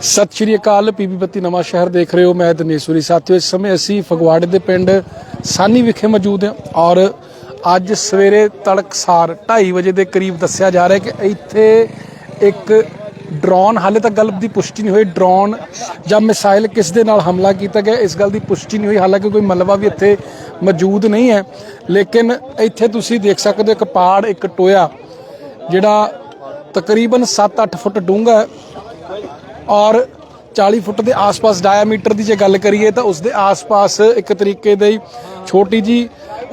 ਸਤਿ ਸ਼੍ਰੀ ਅਕਾਲ, ਪੀਪੀ ਬੱਤੀ ਨਵਾਂ ਸ਼ਹਿਰ ਦੇਖ ਰਹੇ ਹੋ, ਮੈਂ ਦਨੇਸ਼ਵਰੀ ਸਾਥੀਓ, ਇਸ ਸਮੇਂ ਅਸੀਂ ਫਗਵਾੜੇ ਦੇ ਪਿੰਡ ਸਾਨੀ ਵਿਖੇ ਮੌਜੂਦ ਹਾਂ ਔਰ ਅੱਜ ਸਵੇਰੇ ਤੜਕਸਾਰ 2:30 ਵਜੇ ਦੇ ਕਰੀਬ ਦੱਸਿਆ ਜਾ ਰਿਹਾ ਕਿ ਇੱਥੇ ਇੱਕ ਡਰੋਨ, ਹਾਲੇ ਤੱਕ ਗੱਲ ਦੀ ਪੁਸ਼ਟੀ ਨਹੀਂ ਹੋਈ, ਡਰੋਨ ਜਾਂ ਮਿਸਾਈਲ ਕਿਸ ਦੇ ਨਾਲ ਹਮਲਾ ਕੀਤਾ ਗਿਆ, ਇਸ ਗੱਲ ਦੀ ਪੁਸ਼ਟੀ ਨਹੀਂ ਹੋਈ, ਹਾਲਾਂਕਿ ਕੋਈ ਮਲਬਾ ਵੀ ਇੱਥੇ ਮੌਜੂਦ ਨਹੀਂ ਹੈ। ਲੇਕਿਨ ਇੱਥੇ ਤੁਸੀਂ ਦੇਖ ਸਕਦੇ ਹੋ ਇੱਕ ਪਹਾੜ, ਇੱਕ ਟੋਇਆ, ਜਿਹੜਾ ਤਕਰੀਬਨ 7-8 ਫੁੱਟ ਡੂੰਘਾ ਔਰ 40 ਫੁੱਟ ਦੇ ਆਸ-ਪਾਸ ਡਾਇਆਮੀਟਰ ਦੀ ਜੇ ਗੱਲ ਕਰੀਏ ਤਾਂ ਉਸ ਦੇ ਆਸ-ਪਾਸ ਇੱਕ ਤਰੀਕੇ ਦੀ ਛੋਟੀ ਜੀ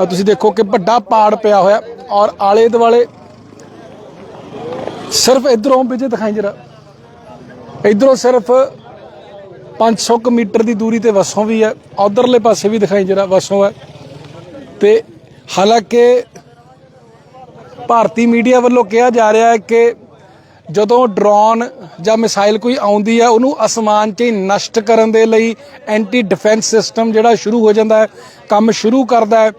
ਤੁਸੀਂ ਦੇਖੋ ਕਿ ਵੱਡਾ ਪਾੜ ਪਿਆ ਹੋਇਆ ਔਰ ਆਲੇ ਦੁਆਲੇ ਸਿਰਫ ਇਧਰੋਂ ਵਿਜੇ ਦਿਖਾਈ ਜਰਾ। ਇਧਰੋਂ ਸਿਰਫ 500 ਕੁ ਮੀਟਰ ਦੀ ਦੂਰੀ ਤੇ ਵਸੋਂ ਵੀ ਹੈ, ਉਧਰਲੇ ਪਾਸੇ ਵੀ ਦਿਖਾਈ ਜਰਾ ਵਸੋਂ ਹੈ। ਤੇ ਹਾਲਾਂਕਿ ਭਾਰਤੀ ਮੀਡੀਆ ਵੱਲੋਂ ਕਿਹਾ ਜਾ ਰਿਹਾ ਹੈ ਕਿ ਜਦੋਂ ਡਰੋਨ ਜਾਂ ਮਿਸਾਈਲ ਕੋਈ ਆਉਂਦੀ ਹੈ ਉਹਨੂੰ ਅਸਮਾਨ 'ਚ ਹੀ ਨਸ਼ਟ ਕਰਨ ਦੇ ਲਈ ਐਂਟੀ ਡਿਫੈਂਸ ਸਿਸਟਮ ਜਿਹੜਾ ਸ਼ੁਰੂ ਹੋ ਜਾਂਦਾ ਹੈ, ਕੰਮ ਸ਼ੁਰੂ ਕਰਦਾ ਹੈ।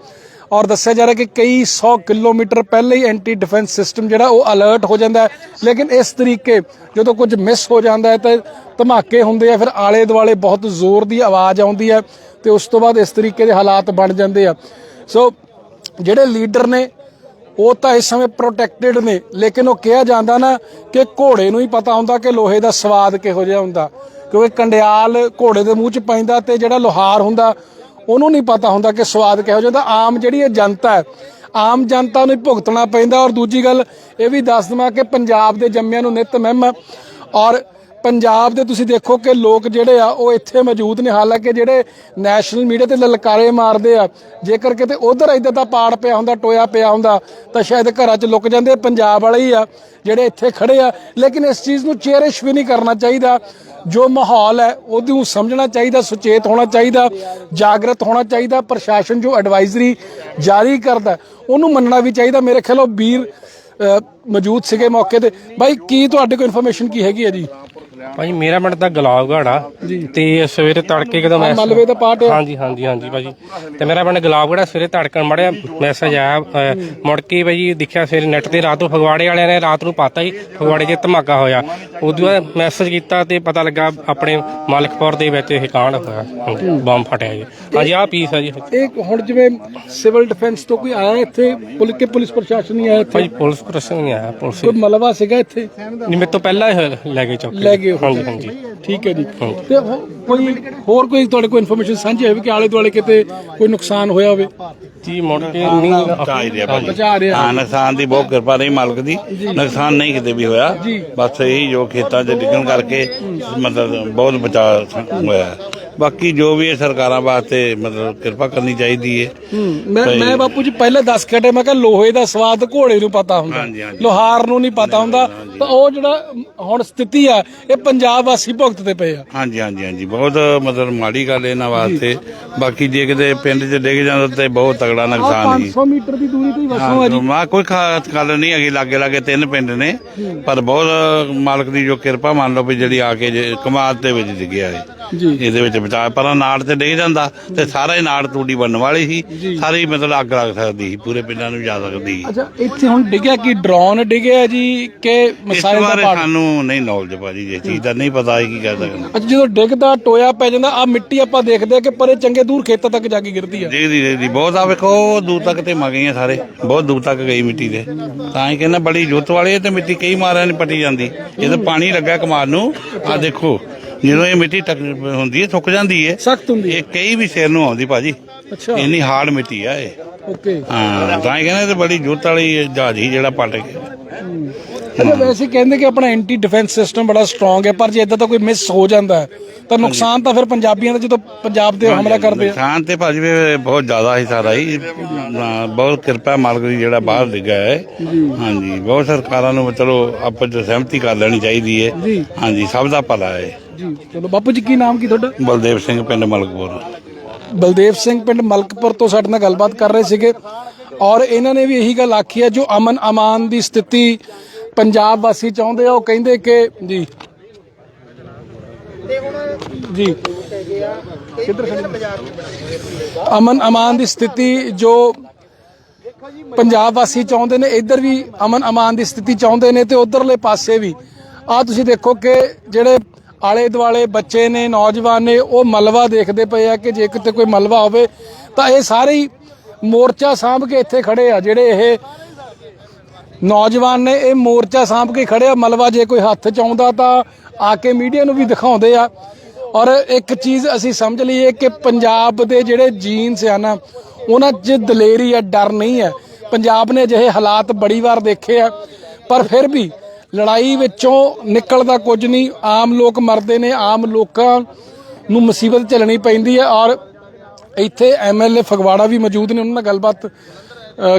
ਔਰ ਦੱਸਿਆ ਜਾ ਰਿਹਾ ਕਿ ਕਈ 100 ਕਿਲੋਮੀਟਰ ਪਹਿਲੇ ਹੀ ਐਂਟੀ ਡਿਫੈਂਸ ਸਿਸਟਮ ਜਿਹੜਾ ਉਹ ਅਲਰਟ ਹੋ ਜਾਂਦਾ ਹੈ। ਲੇਕਿਨ ਇਸ ਤਰੀਕੇ ਜਦੋਂ ਕੁਝ ਮਿਸ ਹੋ ਜਾਂਦਾ ਹੈ, ਤਾਂ ਧਮਾਕੇ ਹੁੰਦੇ ਆ, ਫਿਰ ਆਲੇ ਦੁਆਲੇ ਬਹੁਤ ਜ਼ੋਰ ਦੀ ਆਵਾਜ਼ ਆਉਂਦੀ ਹੈ ਤੇ ਉਸ ਤੋਂ ਬਾਅਦ ਇਸ ਤਰੀਕੇ ਦੇ ਹਾਲਾਤ ਬਣ ਜਾਂਦੇ ਆ। ਸੋ ਜਿਹੜੇ ਲੀਡਰ ਨੇ ਉਹ ਤਾਂ ਇਸ ਸਮੇਂ ਪ੍ਰੋਟੈਕਟਿਡ ਨੇ। ਲੇਕਿਨ ਉਹ ਕਿਹਾ ਜਾਂਦਾ ਨਾ ਕਿ ਘੋੜੇ ਨੂੰ ਹੀ ਪਤਾ ਹੁੰਦਾ ਕਿ ਲੋਹੇ ਦਾ ਸਵਾਦ ਕਿਹੋ ਜਿਹਾ ਹੁੰਦਾ। ਕਿਉਂਕਿ ਕੰਡਿਆਲ ਘੋੜੇ ਦੇ ਮੂੰਹ 'ਚ ਪੈਂਦਾ ਤੇ ਜਿਹੜਾ ਲੋਹਾਰ ਹੁੰਦਾ, ਉਹਨੂੰ ਨਹੀਂ ਪਤਾ ਹੁੰਦਾ ਕਿ ਸਵਾਦ ਕਿਹੋ ਜਿਹਾ ਹੁੰਦਾ। ਆਮ ਜਿਹੜੀ ਇਹ ਜਨਤਾ ਹੈ, ਆਮ ਜਨਤਾ ਨੂੰ ਭੁਗਤਣਾ ਪੈਂਦਾ। ਔਰ ਦੂਜੀ ਗੱਲ, ਇਹ ਵੀ ਦੱਸ ਦਵਾਂ ਕਿ ਪੰਜਾਬ ਦੇ ਜੰਮਿਆਂ ਨੂੰ ਨਿਤ ਮਹਿਮਾ ਔਰ ਪੰਜਾਬ ਦੇ ਤੁਸੀਂ ਦੇਖੋ ਕਿ ਲੋਕ ਜਿਹੜੇ ਆ, ਉਹ ਇੱਥੇ ਮੌਜੂਦ ਨੇ। ਹਾਲਾਂਕਿ ਜਿਹੜੇ ਨੈਸ਼ਨਲ ਮੀਡੀਆ ਤੇ ਲਲਕਾਰੇ ਮਾਰਦੇ ਆ, ਜੇਕਰ ਕਿਤੇ ਉਧਰ ਇਦਾਂ ਦਾ ਪਾੜ ਪਿਆ ਹੁੰਦਾ, ਟੋਇਆ ਪਿਆ ਹੁੰਦਾ, ਤਾਂ ਸ਼ਾਇਦ ਘਰਾਂ 'ਚ ਲੁਕ ਜਾਂਦੇ ਪੰਜਾਬ ਵਾਲੇ ਹੀ ਆ, ਜਿਹੜੇ ਇੱਥੇ ਖੜੇ ਆ। ਲੇਕਿਨ ਇਸ ਚੀਜ਼ ਨੂੰ ਚੇਰਿਸ਼ ਵੀ ਨਹੀਂ ਕਰਨਾ ਚਾਹੀਦਾ। ਜੋ ਮਾਹੌਲ ਹੈ, ਉਹਨੂੰ ਸਮਝਣਾ ਚਾਹੀਦਾ, ਸੁਚੇਤ ਹੋਣਾ ਚਾਹੀਦਾ, ਜਾਗਰਤ ਹੋਣਾ ਚਾਹੀਦਾ। ਪ੍ਰਸ਼ਾਸਨ ਜੋ ਐਡਵਾਈਜ਼ਰੀ ਜਾਰੀ ਕਰਦਾ, ਉਹਨੂੰ ਮੰਨਣਾ ਵੀ ਚਾਹੀਦਾ। ਮੇਰੇ ਖਿਆਲੋਂ ਵੀਰ ਮੌਜੂਦ ਸੀਗੇ ਮੌਕੇ ਤੇ। ਬਾਈ, ਕੀ ਤੁਹਾਡੇ ਕੋਲ ਇਨਫੋਰਮੇਸ਼ਨ ਕੀ ਹੈਗੀ ਹੈ ਜੀ? ਭਾਜੀ ਮੇਰਾ ਪਿੰਡ ਤਾਂ ਗੁਲਾਬਗੜ੍ਹ ਆ ਤੇ ਸਵੇਰੇ ਤੜਕੇ ਕਦੋਂ ਮੈਂ ਮਲਬੇ ਦਾ ਪਾਰਟ ਹਾਂਜੀ ਹਾਂਜੀ ਹਾਂਜੀ ਭਾਜੀ। ਤੇ ਮੇਰਾ ਪਿੰਡ ਗੁਲਾਬਗੜ੍ਹ ਆ, ਸਵੇਰੇ ਤੜਕਣ ਮੜਿਆ ਮੈਸੇਜ ਆਇਆ ਮੁੜ ਕੇ ਭਾਜੀ ਦੇਖਿਆ ਸਵੇਰੇ ਨੈਟ ਤੇ ਰਾਤ ਨੂੰ ਫਗਵਾੜੇ ਵਾਲਿਆਂ ਨੇ ਰਾਤ ਨੂੰ ਪਾਤਾ ਹੀ ਫਗਵਾੜੇ 'ਚ ਧਮਾਕਾ ਹੋਇਆ। ਉਦੋਂ ਬਾਅਦ ਮੈਸੇਜ ਕੀਤਾ ਤੇ ਪਤਾ ਲੱਗਾ ਆਪਣੇ ਮਾਲਕਪੁਰ ਦੇ ਵਿੱਚ ਇਹ ਕਾਂਡ ਹੋਇਆ ਬੰਬ ਫਟਿਆ ਜੀ। ਹਾਂਜੀ ਆਹ ਪੀਸ ਆ ਜੀ। ਇਹ ਹੁਣ ਜਿਵੇਂ ਸਿਵਲ ਡਿਫੈਂਸ ਤੋਂ ਕੋਈ ਆਇਆ ਇੱਥੇ? ਪੁਲਿਸ ਕੇ ਪੁਲਿਸ ਪ੍ਰਸ਼ਾਸਨ ਨਹੀਂ ਆਇਆ ਇੱਥੇ? ਭਾਜੀ ਪੁਲਿਸ ਪ੍ਰਸ਼ਨ ਨਹੀਂ ਆਇਆ ਪੁਲਿਸ ਕੋਈ ਮਲਬਾ ਸੀਗਾ ਇੱਥੇ? ਨਹੀਂ ਮੇਰੇ ਤੋਂ ਪਹਿਲਾਂ ਹੀ ਲੈ ਗਏ ਚੌਕੀ ਲੈ ਗਏ ਉਹ। ਹਾਂਜੀ ਹਾਂਜੀ। ਠੀਕ ਹੈ ਜੀ। ਤੇ ਹੋ- ਕੋਈ ਹੋਰ ਕੋਈ ਤੁਹਾਡੇ ਕੋਲ ਇਨਫੋਰਮੇਸ਼ਨ ਸਾਂਝੀ ਹੋਵੇ ਕਿ ਆਲੇ ਦੁਆਲੇ ਕਿਤੇ ਕੋਈ ਨੁਕਸਾਨ ਹੋਇਆ ਹੋਵੇ? ਜੀ ਮੁੜ ਕੇ ਨਹੀਂ ਰਿਹਾ ਭਾਜੀ। ਬਚਾ ਰਿਹਾ। ਹਾਂ ਨੁਕਸਾਨ ਦੀ ਬਹੁਤ ਕਿਰਪਾ ਰਹੀ ਮਾਲਕ ਦੀ। ਨੁਕਸਾਨ ਨਹੀਂ ਕਿਤੇ ਵੀ ਹੋਇਆ। ਬਸ ਇਹੀ ਜੋ ਖੇਤਾਂ 'ਚ ਡਿੱਗਣ ਕਰਕੇ ਮਤਲਬ ਬਹੁਤ ਬਚਾਅ ਹੋਇਆ। ਬਾਕੀ ਜੋ ਵੀ ਇਹ ਸਰਕਾਰਾਂ ਵਾਸਤੇ ਮਤਲਬ ਕਿਰਪਾ ਕਰਨੀ ਚਾਹੀਦੀ ਹੈ ਮੈਂ ਮੈਂ ਬਾਪੂ ਜੀ ਪਹਿਲੇ ਦੱਸ ਕੇ ਹਟੇ ਮੈਂ ਕਿਹਾ ਲੋਹੇ ਦਾ ਸਵਾਦ ਘੋੜੇ ਨੂੰ ਪਤਾ ਹੁੰਦਾ। ਲੋਹਾਰ ਨੂੰ ਨਹੀਂ ਪਤਾ ਹੁੰਦਾ। ਤਾਂ ਉਹ ਜਿਹੜਾ ਹੁਣ ਸਥਿਤੀ ਆ ਇਹ ਪੰਜਾਬ ਵਾਸੀ ਭੁਗਤਦੇ ਪਏ ਆ। ਹਾਂਜੀ ਹਾਂਜੀ ਹਾਂਜੀ। ਬਹੁਤ ਮਤਲਬ ਮਾੜੀ ਗੱਲ ਇਹਨਾਂ ਵਾਸਤੇ। ਬਾਕੀ ਜੇ ਕਿਤੇ ਪਿੰਡ 'ਚ ਡਿੱਗ ਜਾਂਦਾ ਤੇ ਬਹੁਤ ਤਗੜਾ ਨੁਕਸਾਨ ਜੀ 500 ਮੀਟਰ ਦੀ ਦੂਰੀ ਤੇ ਵਸੋਂ ਆ ਜੀ ਮਾ ਕੋਈ ਖਾਸ ਗੱਲ ਨਹੀਂ ਹੈਗੀ ਲਾਗੇ ਲਾਗੇ ਤਿੰਨ ਪਿੰਡ ਨੇ ਪਰ ਬਹੁਤ ਮਾਲਕ ਦੀ ਜੋ ਕਿਰਪਾ ਮੰਨ ਲਓ ਵੀ ਜਿਹੜੀ ਆ ਕੇ ਜੇ ਕਮਾਦ ਦੇ ਵਿੱਚ ਡਿੱਗਿਆ ਹੈ। ਜੀ। ਇਹਦੇ ਵਿੱਚ ਬਚਾ ਪਰ ਨਾੜ ਤੇ ਡਿੱਗ ਜਾਂਦਾ ਤੇ ਸਾਰਾ ਹੀ ਨਾੜ ਟੂਟੀ ਬਣਨ ਵਾਲੀ ਸੀ ਸਾਰੀ ਮਤਲਬ ਅੱਗ ਲੱਗ ਸਕਦੀ ਸੀ ਪੂਰੇ ਪਿੰਡਾਂ ਨੂੰ ਜਾ ਸਕਦੀ ਸੀ। ਅੱਛਾ ਇੱਥੇ ਹੁਣ ਡਿੱਗਿਆ ਕਿ? ਡਰੋਨ ਡਿੱਗਿਆ ਜੀ ਕਿ ਮਿਸਾਈਲ ਦਾ ਪਾੜ ਸਾਨੂੰ ਨਹੀਂ ਨੌਲੇਜ ਭਾਜੀ ਇਹ ਚੀਜ਼ ਦਾ ਨਹੀਂ ਪਤਾ ਹੈ ਕੀ ਕਹਿ ਸਕਦੇ। ਅੱਛਾ ਜਦੋਂ ਡਿੱਗਦਾ ਟੋਇਆ ਪੈ ਜਾਂਦਾ ਆ ਮਿੱਟੀ ਆਪਾਂ ਦੇਖਦੇ ਆ ਕਿ ਪਰੇ ਚੰਗੇ ਦੂਰ ਖੇਤਾਂ ਤੱਕ ਜਾ ਕੇ ਗਿਰਦੀ ਆ। ਜੀ ਜੀ ਜੀ ਬਹੁਤ ਆ ਵੇਖੋ ਦੂਰ ਤੱਕ ਤੇ ਮਾ ਗਈਆਂ ਸਾਰੇ। ਬਹੁਤ ਦੂਰ ਤੱਕ ਗਈ ਮਿੱਟੀ ਦੇ। ਤਾਂ ਹੀ ਕਹਿੰਦਾ ਬੜੀ ਜੁੱਤ ਵਾਲੀ ਤੇ ਮਿੱਟੀ ਕਈ ਮਾਰਿਆਂ ਨਹੀਂ ਪੱਟੀ ਜਾਂਦੀ। ਇਹ ਤਾਂ ਪਾਣੀ ਲੱਗਾ ਕਮਾਲ ਨੂੰ। ਆ ਦੇਖੋ ਜਦੋਂ ਇਹ ਮਿੱਟੀ ਟੱਕ ਹੁੰਦੀ ਹੈ ਥੁੱਕ ਜਾਂਦੀ ਹੈ। ਸਖਤ ਹੁੰਦੀ ਹੈ। ਇਹ ਕਈ ਵੀ ਸਿਰ ਨੂੰ ਆਉਂਦੀ ਭਾਜੀ। ਅੱਛਾ। ਇੰਨੀ ਹਾਰਡ ਮਿੱਟੀ ਆ ਇਹ। ਓਕੇ। ਹਾਂ ਤਾਂ ਹੀ ਕਹਿੰਦੇ ਇਹ ਤਾਂ ਬੜੀ ਜੁੱਤ ਵਾਲੀ ਜਹਾਜ਼ ਹੀ ਜਿਹੜਾ ਪੱਟ ਗਿਆ। ਅੱਛਾ ਵੈਸੇ ਕਹਿੰਦੇ ਕਿ ਆਪਣਾ ਐਂਟੀ ਡਿਫੈਂਸ ਸਿਸਟਮ ਬੜਾ ਸਟਰੋਂਗ ਹੈ ਪਰ ਜੇ ਇਦਾਂ ਦਾ ਕੋਈ ਮਿਸ ਹੋ ਜਾਂਦਾ ਹੈ ਤਾਂ ਨੁਕਸਾਨ ਤਾਂ ਫਿਰ ਪੰਜਾਬੀਆਂ ਦਾ ਜਦੋਂ ਪੰਜਾਬ ਦੇ ਹਮਲਾ ਕਰਦੇ ਆ। ਨੁਕਸਾਨ ਤੇ ਭਾਜੀ ਬਹੁਤ ਜ਼ਿਆਦਾ ਹੀ ਸਾਰਾ ਹੀ। ਹਾਂ, ਬਹੁਤ ਕਿਰਪਾ ਮਾਲਕ ਦੀ ਜਿਹੜਾ ਬਾਹਰ ਡਿੱਗਾ ਹੈ। ਹਾਂਜੀ ਬਹੁਤ ਸਰਕਾਰਾਂ ਨੂੰ ਚਲੋ ਆਪਸ ਵਿੱਚ ਸਹਿਮਤੀ ਕਰ ਲੈਣੀ ਚਾਹੀਦੀ ਹੈ। ਹਾਂਜੀ ਸਭ ਦਾ ਭਲਾ ਹੈ। ਜੀ ਚਲੋ ਬਾਪੂ ਜੀ ਕੀ ਨਾਮ ਕੀ ਤੁਹਾਡਾ? ਬਲਦੇਵ ਸਿੰਘ ਪਿੰਡ ਮਲਕਪੁਰ। ਬਲਦੇਵ ਸਿੰਘ ਪਿੰਡ ਮਲਕਪੁਰ ਤੋਂ ਸਾਡੇ ਨਾਲ ਗੱਲਬਾਤ ਕਰ ਰਹੇ ਸੀਗੇ। ਔਰ ਇਹਨਾਂ ਨੇ ਵੀ ਇਹੀ ਗੱਲ ਆਖੀ ਹੈ ਜੋ ਅਮਨ ਅਮਾਨ ਦੀ ਸਥਿਤੀ ਪੰਜਾਬ ਵਾਸੀ ਚਾਹੁੰਦੇ ਆ, ਉਹ ਕਹਿੰਦੇ ਕਿ ਜੀ। ਜੀ। ਅਮਨ ਅਮਾਨ ਦੀ ਸਥਿਤੀ ਜੋ ਪੰਜਾਬ ਵਾਸੀ ਚਾਹੁੰਦੇ ਨੇ, ਇੱਧਰ ਵੀ ਅਮਨ ਅਮਾਨ ਦੀ ਸਥਿਤੀ ਚਾਹੁੰਦੇ ਨੇ ਤੇ ਉਧਰਲੇ ਪਾਸੇ ਵੀ। ਆ ਤੁਸੀਂ ਦੇਖੋ ਕਿ ਜਿਹੜੇ ਆਲੇ ਦੁਆਲੇ ਬੱਚੇ ਨੇ, ਨੌਜਵਾਨ ਨੇ, ਉਹ ਮਲਵਾ ਦੇਖਦੇ ਪਏ ਆ ਕਿ ਜੇ ਕਿਤੇ ਕੋਈ ਮਲਵਾ ਹੋਵੇ, ਤਾਂ ਇਹ ਸਾਰੇ ਹੀ ਮੋਰਚਾ ਸਾਂਭ ਕੇ ਇੱਥੇ ਖੜੇ ਆ, ਜਿਹੜੇ ਇਹ ਨੌਜਵਾਨ ਨੇ ਇਹ ਮੋਰਚਾ ਸਾਂਭ ਕੇ ਖੜਿਆ। ਮਲਵਾ ਜੇ ਕੋਈ ਹੱਥ ਚ ਆਉਂਦਾ ਤਾਂ ਆ ਕੇ ਮੀਡੀਆ ਨੂੰ ਵੀ ਦਿਖਾਉਂਦੇ ਆ। ਔਰ ਇੱਕ ਚੀਜ਼ ਅਸੀਂ ਸਮਝ ਲਈਏ ਕਿ ਪੰਜਾਬ ਦੇ ਜਿਹੜੇ ਜੀਨਸ ਆ ਨਾ, ਉਹਨਾਂ 'ਚ ਦਲੇਰੀ ਆ, ਡਰ ਨਹੀਂ ਹੈ ਪੰਜਾਬ ਨੇ ਅਜਿਹੇ ਹਾਲਾਤ ਬੜੀ ਵਾਰ ਦੇਖੇ ਆ, ਪਰ ਫਿਰ ਵੀ ਲੜਾਈ ਵਿੱਚੋਂ ਨਿਕਲਦਾ ਕੁਝ ਨਹੀਂ। ਆਮ ਲੋਕ ਮਰਦੇ ਨੇ, ਆਮ ਲੋਕਾਂ ਨੂੰ ਮੁਸੀਬਤ ਝੱਲਣੀ ਪੈਂਦੀ ਹੈ ਔਰ ਇੱਥੇ ਐਮਐਲਏ ਫਗਵਾੜਾ ਵੀ ਮੌਜੂਦ ਨੇ, ਉਹਨਾਂ ਨਾਲ ਗੱਲਬਾਤ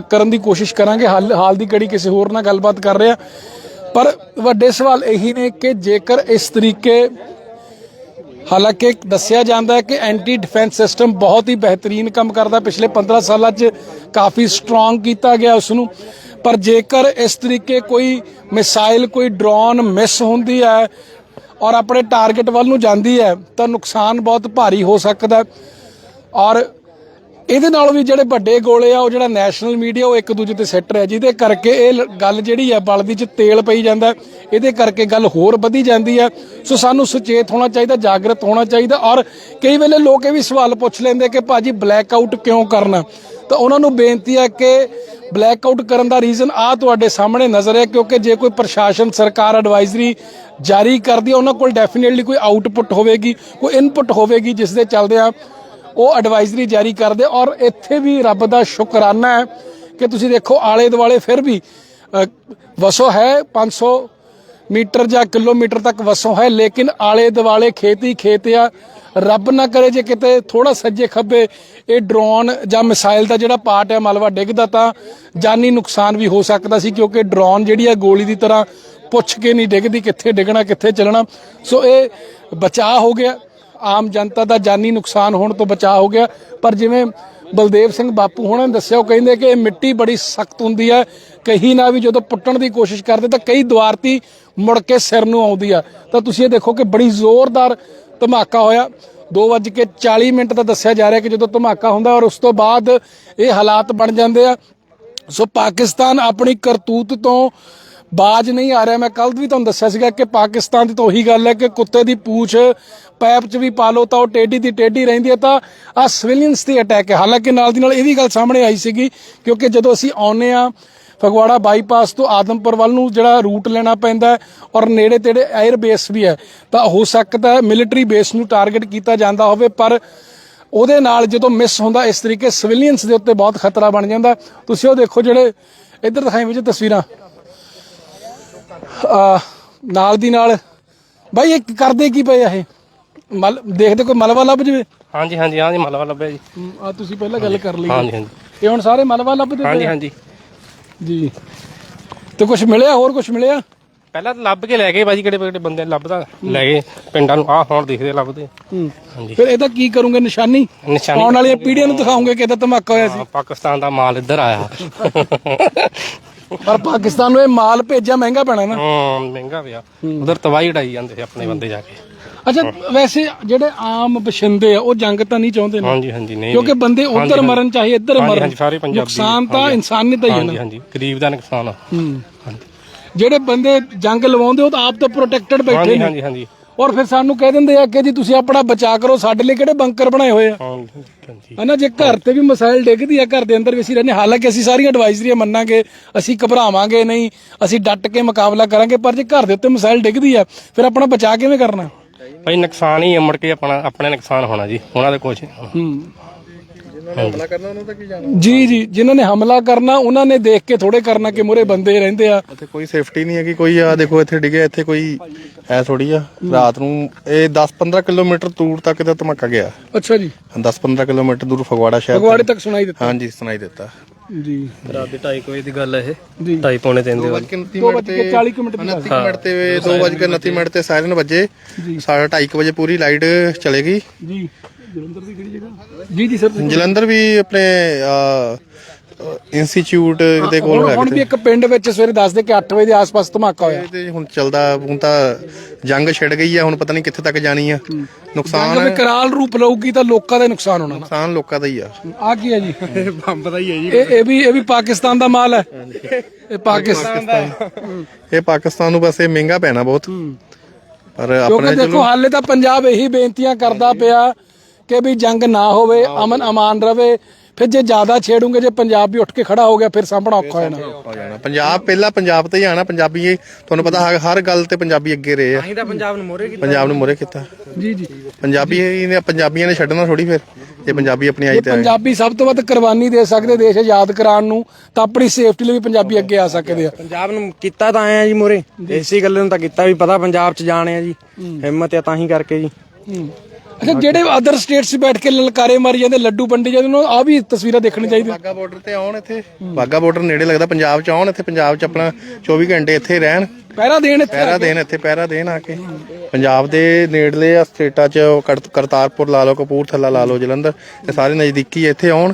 ਕਰਨ ਦੀ ਕੋਸ਼ਿਸ਼ ਕਰਾਂਗੇ। ਹਾਲ ਹਾਲ ਦੀ ਕੜੀ ਕਿਸੇ ਹੋਰ ਨਾਲ ਗੱਲਬਾਤ ਕਰ ਰਹੇ ਆ। ਪਰ ਵੱਡੇ ਸਵਾਲ ਇਹੀ ਨੇ ਕਿ ਜੇਕਰ ਇਸ ਤਰੀਕੇ, ਹਾਲਾਂਕਿ ਦੱਸਿਆ ਜਾਂਦਾ ਹੈ ਕਿ ਐਂਟੀ ਡਿਫੈਂਸ ਸਿਸਟਮ ਬਹੁਤ ਹੀ ਬਿਹਤਰੀਨ ਕੰਮ ਕਰਦਾ। ਪਿਛਲੇ 15 ਸਾਲਾਂ 'ਚ ਕਾਫੀ ਸਟਰੋਂਗ ਕੀਤਾ ਗਿਆ ਉਸ ਨੂੰ ਪਰ ਜੇਕਰ ਇਸ ਤਰੀਕੇ ਕੋਈ ਮਿਸਾਈਲ ਕੋਈ ਡਰੋਨ ਮਿਸ ਹੁੰਦੀ ਹੈ ਔਰ ਆਪਣੇ ਟਾਰਗੇਟ ਵੱਲ ਨੂੰ ਜਾਂਦੀ ਹੈ, ਤਾਂ ਨੁਕਸਾਨ ਬਹੁਤ ਭਾਰੀ ਹੋ ਸਕਦਾ ਔਰ ਇਹਦੇ ਨਾਲ ਵੀ ਜਿਹੜੇ ਵੱਡੇ ਗੋਲੇ ਆ, ਉਹ ਜਿਹੜਾ ਨੈਸ਼ਨਲ ਮੀਡੀਆ ਉਹ ਇੱਕ ਦੂਜੇ ਤੇ ਸਿੱਟ ਹੈ ਜਿਹਦੇ ਕਰਕੇ ਇਹ ਗੱਲ ਜਿਹੜੀ ਆ, ਬਲਦੀ ਚ ਤੇਲ ਪਈ ਜਾਂਦਾ। ਇਹਦੇ ਕਰਕੇ ਗੱਲ ਹੋਰ ਵਧੀ ਜਾਂਦੀ ਹੈ ਸੋ ਸਾਨੂੰ ਸੁਚੇਤ ਹੋਣਾ ਚਾਹੀਦਾ, ਜਾਗਰਤ ਹੋਣਾ ਚਾਹੀਦਾ ਔਰ ਕਈ ਵੇਲੇ ਲੋਕ ਇਹ ਵੀ ਸਵਾਲ ਪੁੱਛ ਲੈਂਦੇ ਕਿ ਭਾਜੀ ਬਲੈਕ ਆਊਟ ਕਿਉਂ ਕਰਨਾ? ਤਾਂ ਉਹਨਾਂ ਨੂੰ ਬੇਨਤੀ ਹੈ ਕਿ ਬਲੈਕ ਆਊਟ ਕਰਨ ਦਾ ਰੀਜ਼ਨ ਆ ਤੁਹਾਡੇ ਸਾਹਮਣੇ ਨਜ਼ਰ ਹੈ ਕਿਉਂਕਿ ਜੇ ਕੋਈ ਪ੍ਰਸ਼ਾਸਨ, ਸਰਕਾਰ ਐਡਵਾਈਜ਼ਰੀ ਜਾਰੀ ਕਰਦੀ ਹੈ ਉਹਨਾਂ ਕੋਲ ਡੈਫੀਨਿਟਲੀ ਕੋਈ ਆਊਟਪੁੱਟ ਹੋਵੇਗੀ, ਕੋਈ ਇਨਪੁੱਟ ਹੋਵੇਗੀ, ਜਿਸ ਦੇ ਚੱਲਦੇ ਆ ਉਹ ਐਡਵਾਈਜ਼ਰੀ ਜਾਰੀ ਕਰਦੇ ਔਰ ਇੱਥੇ ਵੀ ਰੱਬ ਦਾ ਸ਼ੁਕਰਾਨਾ ਹੈ ਕਿ ਤੁਸੀਂ ਦੇਖੋ ਆਲੇ ਦੁਆਲੇ ਫਿਰ ਵੀ ਅ, ਵਸੋਂ ਹੈ 500 ਮੀਟਰ ਜਾਂ ਕਿਲੋਮੀਟਰ ਤੱਕ ਵਸੋਂ ਹੈ ਲੇਕਿਨ ਆਲੇ ਦੁਆਲੇ ਖੇਤੀ ਖੇਤ ਆ ਰੱਬ ਨਾ ਕਰੇ ਜੇ ਕਿਤੇ ਥੋੜਾ ਸੱਜੇ ਖੱਬੇ ਇਹ ਡਰੋਨ ਜਾਂ ਮਿਸਾਈਲ ਦਾ ਜਿਹੜਾ ਪਾਰਟ ਹੈ ਮਲਵਾ ਡਿੱਗਦਾ ਤਾਂ ਜਾਨੀ ਨੁਕਸਾਨ ਵੀ ਹੋ ਸਕਦਾ ਸੀ ਕਿਉਂਕਿ ਡਰੋਨ ਜਿਹੜੀ ਹੈ ਗੋਲੀ ਦੀ ਤਰ੍ਹਾਂ ਪੁੱਛ ਕੇ ਨਹੀਂ ਡਿੱਗਦੀ ਕਿੱਥੇ ਡਿੱਗਣਾ ਕਿੱਥੇ ਚੱਲਣਾ। ਸੋ ਇਹ ਬਚਾਅ ਹੋ ਗਿਆ। ਆਮ ਜਨਤਾ ਦਾ ਜਾਨੀ ਨੁਕਸਾਨ ਹੋਣ ਤੋਂ ਬਚਾਅ ਹੋ ਗਿਆ। ਪਰ ਜਿਵੇਂ ਬਲਦੇਵ ਸਿੰਘ ਬਾਪੂ ਹੋਣਾ ਦੱਸਿਆ, ਉਹ ਕਹਿੰਦੇ ਕਿ ਇਹ ਮਿੱਟੀ ਬੜੀ ਸਖਤ ਹੁੰਦੀ ਹੈ। ਕਹੀ ਨਾ ਵੀ ਜਦੋਂ ਪੁੱਟਣ ਦੀ ਕੋਸ਼ਿਸ਼ ਕਰਦੇ ਤਾਂ ਕਈ ਦੁਆਰਤੀ ਮੁੜ ਕੇ ਸਿਰ ਨੂੰ ਆਉਂਦੀ ਆ। ਤਾਂ ਤੁਸੀਂ ਇਹ ਦੇਖੋ ਕਿ ਬੜੀ ਜ਼ੋਰਦਾਰ ਧਮਾਕਾ ਹੋਇਆ। 2:40 ਮਿੰਟ ਦਾ ਦੱਸਿਆ ਜਾ ਰਿਹਾ ਕਿ ਜਦੋਂ ਧਮਾਕਾ ਹੁੰਦਾ ਔਰ ਉਸ ਤੋਂ ਬਾਅਦ ਇਹ ਹਾਲਾਤ ਬਣ ਜਾਂਦੇ ਆ। ਸੋ ਪਾਕਿਸਤਾਨ ਆਪਣੀ ਕਰਤੂਤ ਤੋਂ ਬਾਜ ਨਹੀਂ ਆ ਰਿਹਾ। ਮੈਂ ਕੱਲ ਵੀ ਤੁਹਾਨੂੰ ਦੱਸਿਆ ਸੀਗਾ ਕਿ ਪਾਕਿਸਤਾਨ ਦੀ ਤਾਂ ਉਹੀ ਗੱਲ ਹੈ ਕਿ ਕੁੱਤੇ ਦੀ ਪੂਛ, ਪੈਪ 'ਚ ਵੀ ਪਾ ਲਓ ਤਾਂ ਉਹ ਟੇਢੀ ਦੀ ਟੇਢੀ ਰਹਿੰਦੀ ਹੈ ਤਾਂ ਆ ਸਿਵਿਲੀਅਨਸ ਤੇ ਅਟੈਕ ਹੈ। ਹਾਲਾਂਕਿ ਨਾਲ ਦੀ ਨਾਲ ਇਹ ਵੀ ਗੱਲ ਸਾਹਮਣੇ ਆਈ ਸੀਗੀ ਕਿਉਂਕਿ ਜਦੋਂ ਅਸੀਂ ਆਉਨੇ ਆ ਫਗਵਾੜਾ ਬਾਈਪਾਸ ਤੋਂ ਆਦਮਪੁਰ ਵੱਲ ਨੂੰ ਜਿਹੜਾ ਰੂਟ ਲੈਣਾ ਪੈਂਦਾ ਔਰ ਨੇੜੇ ਤੇੜੇ 에ਅਰ ਬੇਸ ਵੀ ਹੈ, ਤਾਂ ਹੋ ਸਕਦਾ ਹੈ ਮਿਲਟਰੀ ਬੇਸ ਨੂੰ ਟਾਰਗੇਟ ਕੀਤਾ ਜਾਂਦਾ ਹੋਵੇ, ਪਰ ਉਹਦੇ ਨਾਲ ਜਦੋਂ ਮਿਸ ਹੁੰਦਾ ਇਸ ਤਰੀਕੇ ਸਿਵਿਲੀਅਨਸ ਦੇ ਉੱਤੇ ਬਹੁਤ ਖਤਰਾ ਬਣ ਜਾਂਦਾ। ਤੁਸੀਂ ਉਹ ਦੇਖੋ ਜਿਹੜੇ ਇੱਧਰ ਦਿਖਾਈ ਵਿੱਚ ਤਸਵੀਰਾਂ। ਨਾਲ ਦੀ ਨਾਲ। ਬਾਈ ਇਹ ਕਰਦੇ ਕੀ ਪਏ ਆ ਇਹ? ਮਲ ਦੇਖਦੇ ਕੋਈ ਮਲਵਾ ਲੱਭ ਜਵੇ? ਹਾਂਜੀ ਹਾਂਜੀ ਹਾਂਜੀ ਮਲਵਾ ਲੱਭਿਆ ਜੀ। ਆ ਤੁਸੀਂ ਪਹਿਲਾਂ ਗੱਲ ਕਰ ਲਈ। ਹਾਂਜੀ ਹਾਂਜੀ। ਇਹ ਹੁਣ ਸਾਰੇ ਮਲਵਾ ਲੱਭਦੇ ਪਏ ਹਾਂਜੀ ਆ? ਹਾਂਜੀ। ਜੀ। ਤੇ ਕੁਝ ਮਿਲਿਆ ਹੋਰ ਕੁਝ ਮਿਲਿਆ? ਪਹਿਲਾਂ ਤਾਂ ਲੱਭ ਕੇ ਲੈ ਗਏ ਬਾਜੀ ਕਿਹੜੇ ਕਿਹੜੇ ਬੰਦੇ ਲੱਭਦਾ? ਲੈ ਗਏ ਪਿੰਡਾਂ ਨੂੰ ਆਹ ਹੁਣ ਦਿਖਦੇ ਲੱਭਦੇ ਹੂੰ। ਹਾਂਜੀ। ਫਿਰ ਇਹਦਾ ਕੀ ਕਰੋਗੇ ਨਿਸ਼ਾਨੀ? ਨਿਸ਼ਾਨੀ ਆਉਣ ਵਾਲੀਆਂ ਪੀੜ੍ਹੀਆਂ ਨੂੰ ਦਿਖਾਓਗੇ ਕਿ ਇਹਦਾ ਧਮਾਕਾ ਹੋਇਆ ਸੀ। ਹਾਂ, ਪਾਕਿਸਤਾਨ ਦਾ ਮਾਲ ਇੱਧਰ ਆਇਆ। ਪਰ ਪਾਕਿਸਤਾਨ ਨੂੰ ਇਹ ਮਾਲ ਭੇਜਿਆ ਮਹਿੰਗਾ ਪੈਣਾ ਨਾ। ਹੂੰ ਮਹਿੰਗਾ ਪਿਆ ਉਧਰ ਤਬਾਹੀ ਉਡਾਈ ਜਾਂਦੇ ਆਪਣੇ ਬੰਦੇ ਜਾ ਕੇ। ਅੱਛਾ ਵੈਸੇ ਜਿਹੜੇ ਆਮ ਬਸ਼ਿੰਦੇ ਆ ਉਹ ਜੰਗ ਤਾਂ ਨਹੀਂ ਚਾਹੁੰਦੇ ਨੇ? ਹਾਂਜੀ ਹਾਂਜੀ ਨਹੀਂ ਕਿਉਂਕਿ ਬੰਦੇ ਉਧਰ ਮਰਨ ਚਾਹੇ ਇੱਧਰ ਹਾਂਜੀ, ਮਰਨ। ਹਾਂਜੀ, ਸਾਰੇ ਪੰਜਾਬੀ। ਨੁਕਸਾਨ ਤਾਂ ਹਾਂਜੀ। ਇਨਸਾਨੀਅਤ ਦਾ ਹੀ ਹੈ ਹਾਂਜੀ ਨਾ। ਹਾਂਜੀ ਗਰੀਬ ਦਾ ਨੁਕਸਾਨ ਆ। ਜਿਹੜੇ ਬੰਦੇ ਜੰਗ ਲਵਾਉਂਦੇ ਉਹ ਤਾਂ ਆਪ ਤਾਂ ਪ੍ਰੋਟੈਕਟਡ ਬੈਠੇ ਹਾਂਜੀ ਨੇ। ਹਾਂਜੀ ਹਾਂਜੀ। ਔਰ ਫਿਰ ਸਾਨੂੰ ਕਹਿ ਦਿੰਦੇ ਆ ਕਿ ਜੀ ਤੁਸੀਂ ਆਪਣਾ ਬਚਾਅ ਕਰੋ ਸਾਡੇ ਲਈ ਕਿਹੜੇ ਬੰਕਰ ਬਣਾਏ ਹੋਏ ਆ? ਹਨਾ ਜੇ ਘਰ ਤੇ ਵੀ ਮਸਾਇਲ ਡਿੱਗਦੀ ਆ ਘਰ ਦੇ ਅੰਦਰ ਵੀ ਅਸੀਂ ਰਹਿੰਦੇ ਹਾਲਾਂਕਿ ਅਸੀਂ ਸਾਰੀਆਂ ਐਡਵਾਈਜ਼ਰੀਆਂ ਮੰਨਾਂਗੇ ਅਸੀਂ ਘਬਰਾਵਾਂਗੇ ਨਹੀਂ ਅਸੀਂ ਡਟ ਕੇ ਮੁਕਾਬਲਾ ਕਰਾਂਗੇ ਪਰ ਜੇ ਘਰ ਦੇ ਉੱਤੇ ਮਸਾਇਲ ਡਿੱਗਦੀ ਆ ਫਿਰ ਆਪਣਾ ਬਚਾਅ ਕਿਵੇਂ ਕਰਨਾ? ਭਾਈ ਨੁਕਸਾਨ ਹੀ ਆ, ਮੁੜ ਕੇ ਆਪਣਾ ਆਪਣੇ ਨੁਕਸਾਨ ਹੋਣਾ ਜੀ ਉਹਨਾਂ ਦੇ ਕੁਝ ਹੂੰ। ਜੀ ਜੀ ਜਿਨ੍ਹਾਂ ਨੇ ਹਮਲਾ ਕਰਨਾ ਉਹਨਾਂ ਨੇ ਦੇਖ ਕੇ ਥੋੜੇ ਕਰਨਾ ਕਿ ਮੂਰੇ ਬੰਦੇ ਰਹਿੰਦੇ ਆ। ਇੱਥੇ ਕੋਈ ਸੇਫਟੀ ਨਹੀਂ ਹੈਗੀ ਕੋਈ ਆ ਦੇਖੋ ਇੱਥੇ ਡਿੱਗਿਆ ਇੱਥੇ ਕੋਈ ਐ ਥੋੜੀ ਆ। ਰਾਤ ਨੂੰ ਇਹ 10-15 ਕਿਲੋਮੀਟਰ ਦੂਰ ਤੱਕ ਦਾ ਧਮਾਕਾ ਗਿਆ। ਅੱਛਾ ਜੀ। 10-15 ਕਿਲੋਮੀਟਰ ਦੂਰ ਫਗਵਾੜਾ ਸ਼ਹਿਰ ਫਗਵਾੜੇ ਤੱਕ ਸੁਣਾਈ ਦਿੱਤਾ? ਹਾਂਜੀ ਸੁਣਾਈ ਦਿੱਤਾ। ਜੀ। ਰਾਤ ਦੇ 2:30 ਵਜੇ ਦੀ ਗੱਲ ਹੈ ਇਹ। ਜੀ। 2:30 ਪੌਣੇ 3 ਦੇ ਵੱਜ ਕੇ 40 ਮਿੰਟ ਦੀ ਗੱਲ 29 ਮਿੰਟ ਤੇ 2:29 ਮਿੰਟ ਤੇ ਸਾਇਰਨ ਵੱਜੇ। ਸਾਡਾ 2:30 ਵਜੇ ਪੂਰੀ ਲਾਈਟ ਚਲੇਗੀ ਜੀ। ਜਲੰਧਰ ਦੀ ਕਿਹੜੀ ਜਗ੍ਹਾ? ਜੀ ਜੀ ਸਰ। ਤੁਸੀਂ- ਜਲੰਧਰ ਵੀ ਆਪਣੇ ਇੰਸਟੀਚਿਊਟ ਦੇ ਕੋਲ ਹੁਣ ਹੁਣ ਵੀ ਇੱਕ ਪਿੰਡ ਵਿੱਚ ਸਵੇਰੇ 10 ਦੇ ਕਿ 8 ਵਜੇ ਦੇ ਆਸ-ਪਾਸ ਧਮਾਕਾ ਹੋਇਆ। ਤੇ ਹੁਣ ਚੱਲਦਾ ਹੁਣ ਤਾਂ ਜੰਗ ਛਿੜ ਗਈ ਆ ਹੁਣ ਪਤਾ ਨਹੀਂ ਕਿੱਥੇ ਤੱਕ ਜਾਣੀ ਆ। ਨੁਕਸਾਨ ਜੰਗ ਵਿਕਰਾਲ ਰੂਪ ਲਊਗੀ ਤਾਂ ਲੋਕਾਂ ਦਾ ਨੁਕਸਾਨ ਹੋਣਾ ਨੁਕਸਾਨ ਲੋਕਾਂ ਦਾ ਹੀ ਆ। ਆ ਕੀ ਹੈ ਜੀ? ਬੰਬ ਦਾ ਹੀ ਹੈ ਜੀ। ਇਹ ਇਹ ਵੀ ਇਹ ਵੀ ਪਾਕਿਸਤਾਨ ਦਾ ਮਾਲ ਹੈ। ਇਹ ਪਾਕਿਸਤਾਨ ਦਾ। ਇਹ ਪਾਕਿਸਤਾਨ ਨੂੰ ਬਸ ਇਹ ਮਹਿੰਗਾ ਪੈਣਾ ਬਹੁਤ। ਪਰ ਕਿਉਂਕਿ ਆਪਣੇ ਦੇਖੋ ਚਲੋ ਹਾਲੇ ਤਾਂ ਪੰਜਾਬ ਇਹੀ ਬੇਨਤੀਆਂ ਕਰਦਾ ਪਿਆ ਕਿ ਵੀ ਜੰਗ ਨਾ ਹੋਵੇ ਅਮਨ ਅਮਾਨ ਰਵੇ ਫਿਰ ਜੇ ਜ਼ਿਆਦਾ ਛੇੜੂਗੇ ਜੇ ਪੰਜਾਬ ਵੀ ਉੱਠ ਕੇ ਖੜਾ ਹੋ ਗਿਆ ਫਿਰ ਸਾਂਭਣਾ ਔਖਾ ਹੋ ਜਾਣਾ। ਹੋ ਜਾਣਾ। ਪੰਜਾਬ ਪਹਿਲਾਂ ਪੰਜਾਬ ਤੇ ਹੀ ਆਣਾ ਪੰਜਾਬੀ ਇਹ ਤੁਹਾਨੂੰ ਪਤਾ ਹਰ- ਹਰ ਗੱਲ ਤੇ ਪੰਜਾਬੀ ਅੱਗੇ ਰਹੇ ਆ। ਤਾਂ ਪੰਜਾਬ ਨੂੰ ਮੋਰੇ ਪੰਜਾਬ ਨੂੰ ਮੋਰੇ ਕੀਤਾ। ਜੀ ਜੀ। ਪੰਜਾਬੀ ਨੇ ਪੰਜਾਬੀਆਂ ਨੇ ਛੱਡਣਾ ਥੋੜੀ ਫਿਰ ਜੇ ਪੰਜਾਬੀ ਆਪਣੀ ਆਈ ਜੇ ਤੇ ਆਏ। ਪੰਜਾਬੀ ਸਭ ਤੋਂ ਵੱਧ ਕੁਰਬਾਨੀ ਦੇ ਸਕਦੇ ਦੇਸ਼ ਆਜ਼ਾਦ ਕਰਾਉਣ ਨੂੰ ਤਾਂ ਆਪਣੀ ਸੇਫਟੀ ਲਈ ਵੀ ਪੰਜਾਬੀ ਅੱਗੇ ਆ ਸਕਦੇ ਆ। ਪੰਜਾਬ ਨੂੰ ਕੀਤਾ ਤਾਂ ਆਏ ਆ ਜੀ ਮੋਰੇ ਇਸੇ ਗੱਲ ਨੂੰ ਤਾਂ ਕੀਤਾ ਵੀ ਪਤਾ ਪੰਜਾਬ ਚ ਜਾਣੇ ਆ ਜੀ। ਹਿੰਮਤ ਆ ਤਾਂ ਹੀ ਕਰਕੇ ਜੀ। ਅੱਛਾ ਜਿਹੜੇ ਅਦਰ ਸਟੇਟਸ 'ਚ ਬੈਠ ਕੇ ਲਲਕਾਰੇ ਮਾਰੀ ਜਾਂਦੇ ਲੱਡੂ ਵੰਡੀ ਜਾਂਦੇ ਉਹਨਾਂ ਆ ਵੀ ਤਸਵੀਰਾਂ ਦੇਖਣੀ ਚਾਹੀਦੀਆਂ। ਬਾਗਾ ਬਾਰਡਰ ਤੇ ਆਉਣ ਇੱਥੇ। ਬਾਗਾ ਬਾਰਡਰ ਨੇੜੇ ਲੱਗਦਾ ਪੰਜਾਬ ਚ ਆਉਣ ਇੱਥੇ ਪੰਜਾਬ ਚ ਆਪਣਾ 24 ਘੰਟੇ ਇੱਥੇ ਰਹਿਣ। ਪਹਿਰਾ ਦੇਣ ਇੱਥੇ ਪਹਿਰਾ ਦੇਣ ਇੱਥੇ ਪਹਿਰਾ ਦੇਣ ਆ ਕੇ। ਪੰਜਾਬ ਦੇ ਨੇੜਲੇ ਆ ਸਟੇਟਾਂ ਚ ਕਰ- ਕਰਤਾਰਪੁਰ ਲਾ ਲਓ ਕਪੂਰਥਲਾ ਲਾ ਲਓ ਜਲੰਧਰ ਇਹ ਸਾਰੇ ਨਜ਼ਦੀਕੀ ਇੱਥੇ ਆਉਣ।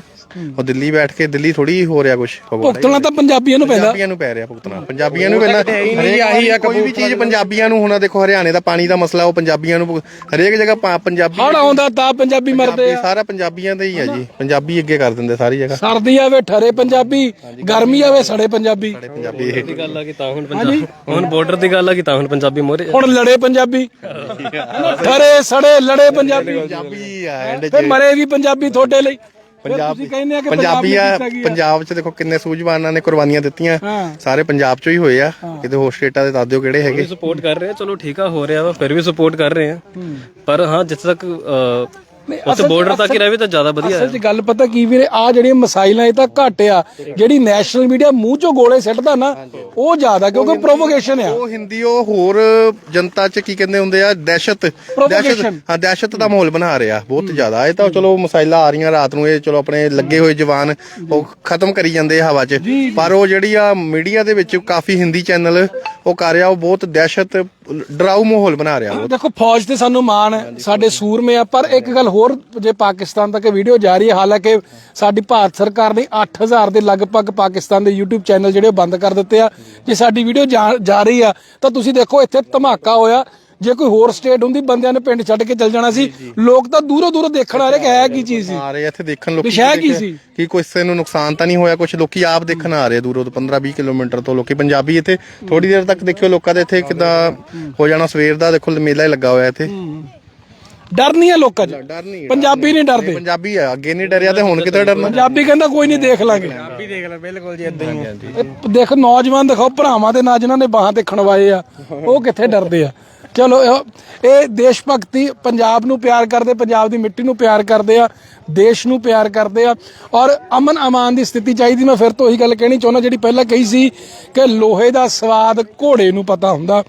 ਉਹ ਦਿੱਲੀ ਬੈਠ ਕੇ ਦਿੱਲੀ ਥੋੜੀ ਹੋ ਰਿਹਾ ਕੁਝ ਭੁਗਤਣਾ ਤਾਂ ਪੰਜਾਬੀਆਂ ਨੂੰ ਪੈਂਦਾ। ਪੰਜਾਬੀਆਂ ਨੂੰ ਪੈ ਰਿਹਾ ਭੁਗਤਣਾ। ਪੰਜਾਬੀਆਂ ਨੂੰ ਪਹਿਲਾਂ ਹਰੇਕ ਆਹੀ ਆ ਕੋਈ ਵੀ ਚੀਜ਼ ਪੰਜਾਬੀਆਂ ਨੂੰ ਹੁਣ ਦੇਖੋ ਹਰਿਆਣੇ ਦਾ ਪਾਣੀ ਦਾ ਮਸਲਾ ਉਹ ਪੰਜਾਬੀਆਂ ਨੂੰ ਹਰੇਕ ਜਗ੍ਹਾ ਪਾ- ਪੰਜਾਬੀ ਹੜ ਆਉਂਦਾ ਤਾਂ ਪੰਜਾਬੀ ਮਰਦੇ ਆ। ਸਾਰਾ ਪੰਜਾਬੀਆਂ ਦਾ ਹੀ ਆ ਜੀ। ਪੰਜਾਬੀ ਅੱਗੇ ਕਰ ਦਿੰਦੇ ਸਾਰੀ ਜਗ੍ਹਾ। ਸਰਦੀ ਆਵੇ ਠਰੇ ਪੰਜਾਬੀ ਗਰਮੀ ਆਵੇ ਸੜੇ ਪੰਜਾਬੀ। ਪੰਜਾਬੀ ਇਹ ਗੱਲ ਆ ਕਿ ਤਾਂ ਹੁਣ ਪੰਜਾਬ ਹੁਣ ਬਾਰਡਰ ਦੀ ਗੱਲ ਆ ਕਿ ਤਾਂ ਹੁਣ ਪੰਜਾਬੀ ਮੋਰੇ ਹੁਣ ਲੜੇ ਪੰਜਾਬੀ। ਠਰੇ ਸੜੇ ਲੜੇ ਪੰਜਾਬੀ। ਪੰਜਾਬੀ ਆ ਐਂਡ ਤੇ ਮਰੇ ਵੀ ਪੰਜਾਬੀ ਤੁਹਾਡੇ ਲਈ। ਫਿਰ ਤੁਸੀਂ ਕਹਿੰਦੇ ਆ ਕਿ ਪੰਜਾਬੀ ਆ। ਪੰਜਾਬ 'ਚ ਦੇਖੋ ਕਿੰਨੇ ਸੂਝਵਾਨਾਂ ਨੇ ਕੁਰਬਾਨੀਆਂ ਦਿੱਤੀਆਂ। ਸਾਰੇ ਪੰਜਾਬ 'ਚੋਂ ਹੀ ਹੋਏ ਆ। ਕਿਤੇ ਹੋਰ ਸਟੇਟਾਂ ਦੇ ਦੱਸ ਦਿਓ ਕਿਹੜੇ ਹੈਗੇ। ਸਪੋਰਟ ਕਰ ਰਹੇ ਆ। ਚਲੋ ਠੀਕ ਆ ਹੋ ਰਿਹਾ ਵਾ ਫਿਰ ਵੀ ਸਪੋਰਟ ਕਰ ਰਹੇ ਆ। ਪਰ ਹਾਂ ਜਿੱਥੇ ਤੱਕ ਉੱਥੇ ਬਾਰਡਰ ਤੱਕ ਹੀ ਰਹੇ ਤਾਂ ਜ਼ਿਆਦਾ ਵਧੀਆ ਅਸਲ 'ਚ ਗੱਲ ਪਤਾ ਕੀ ਵੀਰੇ ਆ ਜਿਹੜੀਆਂ ਮਸਾਈਲਾਂ ਇਹ ਤਾਂ ਘੱਟ ਆ ਜਿਹੜੀ ਨੈਸ਼ਨਲ ਮੀਡੀਆ ਮੂੰਹ 'ਚੋਂ ਗੋਲੇ ਸਿੱਟਦਾ ਨਾ ਉਹ ਜ਼ਿਆਦਾ ਕਿਉਂਕਿ ਪ੍ਰੋਵੋਕੇਸ਼ਨ ਆ। ਉਹ ਹਿੰਦੀ ਉਹ ਹੋਰ ਜਨਤਾ 'ਚ ਕੀ ਕਹਿੰਦੇ ਹੁੰਦੇ ਆ ਦਹਿਸ਼ਤ। ਦਹਿਸ਼ਤ। ਹਾਂ ਦਹਿਸ਼ਤ ਦਾ ਮਾਹੌਲ ਬਣਾ ਰਿਹਾ ਬਹੁਤ ਜ਼ਿਆਦਾ। ਇਹ ਤਾਂ ਚਲੋ ਮਸਾਇਲਾ ਆ ਰਹੀਆਂ ਰਾਤ ਨੂੰ ਇਹ ਚਲੋ ਆਪਣੇ ਲੱਗੇ ਹੋਏ ਜਵਾਨ ਉਹ ਖਤਮ ਕਰੀ ਜਾਂਦੇ ਆ ਹਵਾ 'ਚ। ਪਰ ਉਹ ਜਿਹੜੀ ਆ ਮੀਡੀਆ ਦੇ ਵਿੱਚ ਕਾਫੀ ਹਿੰਦੀ ਚੈਨਲ ਉਹ ਕਰ ਰਿਹਾ ਉਹ ਬਹੁਤ ਦਹਿਸ਼ਤ ਡਰਾਊ ਮਾਹੌਲ ਬਣਾ ਰਿਹਾ ਉਹ ਦੇਖੋ, ਫੌਜ ਤੇ ਸਾਨੂੰ ਮਾਣ ਹੈ, ਸਾਡੇ ਸੂਰਮੇ ਆ, ਪਰ ਇੱਕ ਗੱਲ ਹੋਰ ਜੇ ਪਾਕਿਸਤਾਨ ਤੱਕ ਵੀਡੀਓ ਜਾ ਰਹੀ ਹੈ, ਹਾਲਾਂਕਿ ਸਾਡੀ ਭਾਰਤ ਸਰਕਾਰ ਨੇ 8000 ਦੇ ਲਗਭਗ ਪਾਕਿਸਤਾਨ ਦੇ YouTube ਚੈਨਲ ਜਿਹੜੇ ਬੰਦ ਕਰ ਦਿੱਤੇ ਆ। ਜੇ ਸਾਡੀ ਵੀਡੀਓ ਜਾ ਰਹੀ ਆ, ਤਾਂ ਤੁਸੀਂ ਦੇਖੋ, ਇੱਥੇ ਧਮਾਕਾ ਹੋਇਆ। ਜੇ ਕੋਈ ਹੋਰ ਸਟੇਟ ਹੁੰਦੀ ਬੰਦਿਆਂ ਨੇ ਪਿੰਡ ਛੱਡ ਕੇ ਚੱਲ ਜਾਣਾ ਸੀ। ਲੋਕ ਤਾਂ ਦੂਰੋਂ ਦੂਰੋਂ ਦੇਖਣ ਆ ਰਹੇ ਕਿ ਹੈ ਕੀ ਚੀਜ਼ ਸੀ। ਆ ਰਹੇ ਆ ਇੱਥੇ ਦੇਖਣ ਲੋਕੀ ਵਿਸ਼ਾ ਕੀ ਸੀ? ਕਿ ਕਿਸੇ ਨੂੰ ਨੁਕਸਾਨ ਤਾਂ ਨਹੀਂ ਹੋਇਆ ਕੁਝ ਲੋਕੀ ਆਪ ਦੇਖਣ ਆ ਰਹੇ ਦੂਰੋਂ ਤੋਂ 15 20 ਕਿਲੋਮੀਟਰ ਤੋਂ ਲੋਕੀ ਪੰਜਾਬੀ ਇੱਥੇ ਥੋੜੀ ਦੇਰ ਤੱਕ ਦੇਖਿਓ ਲੋਕਾਂ ਦੇ ਇੱਥੇ ਕਿਦਾਂ ਹੋ ਜਾਣਾ ਸਵੇਰ ਦਾ ਦੇਖੋ ਮੇਲਾ ਹੀ ਲੱਗਾ ਹੋਇਆ ਇੱਥੇ। ਡਰ ਨਹੀਂ ਹੈ ਲੋਕਾਂ 'ਚ। ਡਰ ਨਹੀਂ ਪੰਜਾਬੀ ਨਹੀਂ ਡਰਦੇ। ਪੰਜਾਬੀ ਆ ਅੱਗੇ ਨਹੀਂ ਡਰਿਆ ਤੇ ਹੁਣ ਕਿਤੇ ਡਰਨਾ? ਪੰਜਾਬੀ ਕਹਿੰਦਾ ਕੋਈ ਨਹੀਂ ਦੇਖ ਲਾਂਗੇ। ਵੀ ਦੇਖ ਲੈ ਬਿਲਕੁਲ ਜੀ ਇਦਾਂ ਹੀ ਆ। ਦੇਖ ਨੌਜਵਾਨ ਦਿਖਾਓ ਭਰਾਵਾਂ ਦੇ ਨਾਲ ਜਿਨ੍ਹਾਂ ਨੇ ਬਾਹਾਂ ਤੇ ਖਣਵਾਏ ਆ ਉਹ ਕਿੱਥੇ ਡਰਦੇ ਆ? ਚਲੋ ਇਹ- ਦੇਸ਼ ਭਗਤੀ ਪੰਜਾਬ ਨੂੰ ਪਿਆਰ ਕਰਦੇ ਪੰਜਾਬ ਦੀ ਮਿੱਟੀ ਨੂੰ ਪਿਆਰ ਕਰਦੇ ਆ ਦੇਸ਼ ਨੂੰ ਪਿਆਰ ਕਰਦੇ ਆ। ਔਰ ਅਮਨ ਅਮਾਨ ਦੀ ਸਥਿਤੀ ਚਾਹੀਦੀ ਮੈਂ ਫਿਰ ਤੋਂ ਉਹੀ ਗੱਲ ਕਹਿਣੀ ਚਾਹੁੰਦਾ ਜਿਹੜੀ ਪਹਿਲਾਂ ਕਹੀ ਸੀ ਕਿ ਲੋਹੇ ਦਾ ਸਵਾਦ ਘੋੜੇ ਨੂੰ ਪਤਾ ਹੁੰਦਾ।